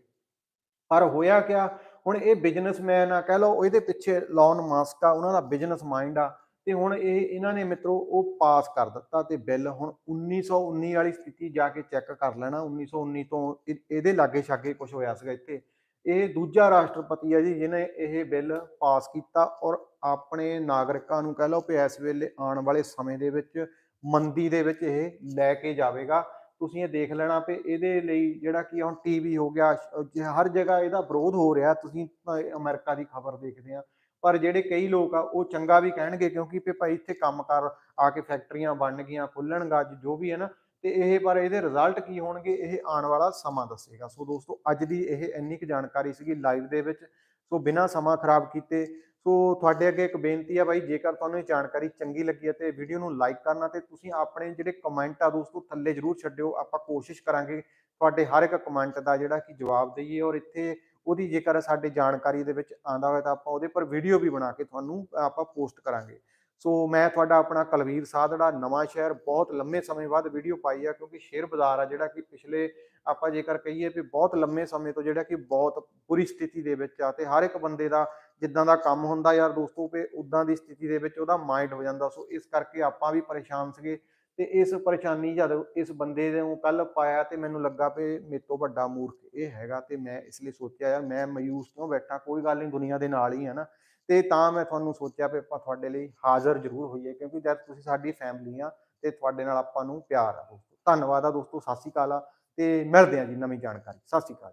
ਪਰ ਹੋਇਆ ਕਿਆ, ਹੁਣ ਇਹ ਬਿਜ਼ਨਸਮੈਨ ਆ, ਕਹਿ ਲਓ ਇਹਦੇ ਪਿੱਛੇ ਲੌਨ ਮਾਸਕ ਆ, ਉਹਨਾਂ ਦਾ ਬਿਜ਼ਨਸ ਮਾਈਂਡ ਆ, ਤੇ ਹੁਣ ਇਹ, ਇਹਨਾਂ ਨੇ ਮਿੱਤਰੋ ਉਹ ਪਾਸ ਕਰ ਦਿੱਤਾ ਤੇ ਬਿੱਲ ਹੁਣ 1919 ਵਾਲੀ ਸਥਿਤੀ ਜਾ ਕੇ ਚੈੱਕ ਕਰ ਲੈਣਾ 1919 ਤੋਂ ਇਹਦੇ ਲਾਗੇ ਛਾਗੇ ਕੁਝ ਹੋਇਆ ਸੀਗਾ ਇੱਥੇ। ਇਹ ਦੂਜਾ ਰਾਸ਼ਟਰਪਤੀ ਹੈ ਜੀ, ਜਿਹਨੇ ਇਹ ਬਿੱਲ ਪਾਸ ਕੀਤਾ ਔਰ ਆਪਣੇ ਨਾਗਰਿਕਾਂ ਨੂੰ ਕਹਿ ਲਓ ਕਿ ਇਸ ਵੇਲੇ ਆਉਣ ਵਾਲੇ ਸਮੇਂ ਦੇ ਵਿੱਚ ਮੰਦੀ ਦੇ ਵਿੱਚ ਇਹ ਲੈ ਕੇ ਜਾਵੇਗਾ। ਤੁਸੀਂ ਇਹ ਦੇਖ ਲੈਣਾ ਕਿ ਇਹਦੇ ਲਈ ਜਿਹੜਾ ਕਿ ਹੁਣ ਟੀਵੀ ਹੋ ਗਿਆ ਹਰ ਜਗ੍ਹਾ ਇਹਦਾ ਵਿਰੋਧ ਹੋ ਰਿਹਾ, ਤੁਸੀਂ ਭਾਵੇਂ ਅਮਰੀਕਾ ਦੀ ਖਬਰ ਦੇਖਦੇ ਆ। ਪਰ ਜਿਹੜੇ ਕਈ ਲੋਕ ਆ, ਉਹ ਚੰਗਾ ਵੀ ਕਹਿਣਗੇ ਕਿਉਂਕਿ ਵੀ ਭਾਈ ਇੱਥੇ ਕੰਮ ਕੰਮਕਾਰ ਆ ਕੇ ਫੈਕਟਰੀਆਂ ਬਣ ਗਈਆਂ ਖੁੱਲਣਗਾ ਅੱਜ ਜੋ ਵੀ ਹੈ ਨਾ ਤੇ ਇਹ ਪਰ ਇਹਦੇ ਰਿਜ਼ਲਟ ਕੀ ਹੋਣਗੇ, ਇਹ ਆਉਣ ਵਾਲਾ ਸਮਾਂ ਦੱਸੇਗਾ। ਸੋ ਦੋਸਤੋ, ਅੱਜ ਦੀ ਇਹ ਇੰਨੀ ਕੁ ਜਾਣਕਾਰੀ ਸੀਗੀ ਲਾਈਵ ਦੇ ਵਿੱਚ। ਸੋ ਬਿਨਾਂ ਸਮਾਂ ਖਰਾਬ ਕੀਤੇ, ਸੋ ਤੁਹਾਡੇ ਅੱਗੇ ਇੱਕ ਬੇਨਤੀ ਆ ਬਾਈ, ਜੇਕਰ ਤੁਹਾਨੂੰ ਇਹ ਜਾਣਕਾਰੀ ਚੰਗੀ ਲੱਗੀ ਹੈ ਤੇ ਵੀਡੀਓ ਨੂੰ ਲਾਈਕ ਕਰਨਾ ਤੇ ਤੁਸੀਂ ਆਪਣੇ ਜਿਹੜੇ ਕਮੈਂਟ ਆ ਦੋਸਤੋ, ਥੱਲੇ ਜਰੂਰ ਛੱਡਿਓ। ਆਪਾਂ ਕੋਸ਼ਿਸ਼ ਕਰਾਂਗੇ ਤੁਹਾਡੇ ਹਰ ਇੱਕ ਕਮੈਂਟ ਦਾ ਜਿਹੜਾ ਕਿ ਜਵਾਬ ਦਈਏ ਔਰ ਇੱਥੇ ਉਹਦੀ ਜੇਕਰ ਸਾਡੇ ਜਾਣਕਾਰੀ ਦੇ ਵਿੱਚ ਆਂਦਾ ਹੋਇਆ ਤਾਂ ਆਪਾਂ ਉਹਦੇ ਪਰ ਵੀਡੀਓ ਵੀ ਬਣਾ ਕੇ ਤੁਹਾਨੂੰ ਆਪਾਂ ਪੋਸਟ ਕਰਾਂਗੇ। ਸੋ ਮੈਂ ਤੁਹਾਡਾ ਆਪਣਾ ਕਲਵੀਰ ਸਾਧੜਾ ਨਵਾਂ ਸ਼ਹਿਰ ਬਹੁਤ ਲੰਮੇ ਸਮੇਂ ਬਾਅਦ ਵੀਡੀਓ ਪਾਈ ਆ, ਕਿਉਂਕਿ ਸ਼ੇਅਰ ਬਾਜ਼ਾਰ ਆ ਜਿਹੜਾ ਕਿ ਪਿਛਲੇ ਆਪਾਂ ਜੇਕਰ ਕਹੀਏ ਵੀ ਬਹੁਤ ਲੰਮੇ ਸਮੇਂ ਤੋਂ ਜਿਹੜਾ ਕਿ ਬਹੁਤ ਬੁਰੀ ਸਥਿਤੀ ਦੇ ਵਿੱਚ ਆ ਤੇ ਹਰ ਇੱਕ ਬੰਦੇ ਦਾ ਜਿੱਦਾਂ ਦਾ ਕੰਮ ਹੁੰਦਾ ਯਾਰ ਦੋਸਤੋ ਵੀ ਉਦਾਂ ਦੀ ਸਥਿਤੀ ਦੇ ਵਿੱਚ ਉਹਦਾ ਮਾਈਂਡ ਹੋ ਜਾਂਦਾ। ਸੋ ਇਸ ਕਰਕੇ ਆਪਾਂ ਵੀ ਪਰੇਸ਼ਾਨ ਸੀਗੇ ਤੇ ਇਸ ਪਰੇਸ਼ਾਨੀ ਜਦ ਇਸ ਬੰਦੇ ਨੂੰ ਕੱਲ ਪਾਇਆ ਤੇ ਮੈਨੂੰ ਲੱਗਾ ਵੀ ਮੇਰੇ ਤੋਂ ਵੱਡਾ ਮੂਰਖ ਇਹ ਹੈਗਾ ਤੇ ਮੈਂ ਇਸ ਲਈ ਸੋਚਿਆ ਯਾਰ ਮੈਂ ਮਾਯੂਸ ਕਿਉਂ ਬੈਠਾ? ਕੋਈ ਗੱਲ ਨਹੀਂ ਦੁਨੀਆ ਦੇ ਨਾਲ ਹੀ ਹੈ ਨਾ। ਤੇ ਤਾਂ ਮੈਂ ਤੁਹਾਨੂੰ ਸੋਚਿਆ ਵੀ ਆਪਾਂ ਤੁਹਾਡੇ ਲਈ ਹਾਜ਼ਰ ਜ਼ਰੂਰ ਹੋਈਏ, ਕਿਉਂਕਿ ਜਦ ਤੁਸੀਂ ਸਾਡੀ ਫੈਮਿਲੀ ਆ ਤੇ ਤੁਹਾਡੇ ਨਾਲ ਆਪਾਂ ਨੂੰ ਪਿਆਰ ਆ ਦੋਸਤੋ। ਧੰਨਵਾਦ ਆ ਦੋਸਤੋ, ਸਤਿ ਸ਼੍ਰੀ ਅਕਾਲ ਆ ਤੇ ਮਿਲਦੇ ਆ ਜੀ ਨਵੀਂ ਜਾਣਕਾਰੀ। ਸਤਿ ਸ਼੍ਰੀ ਅਕਾਲ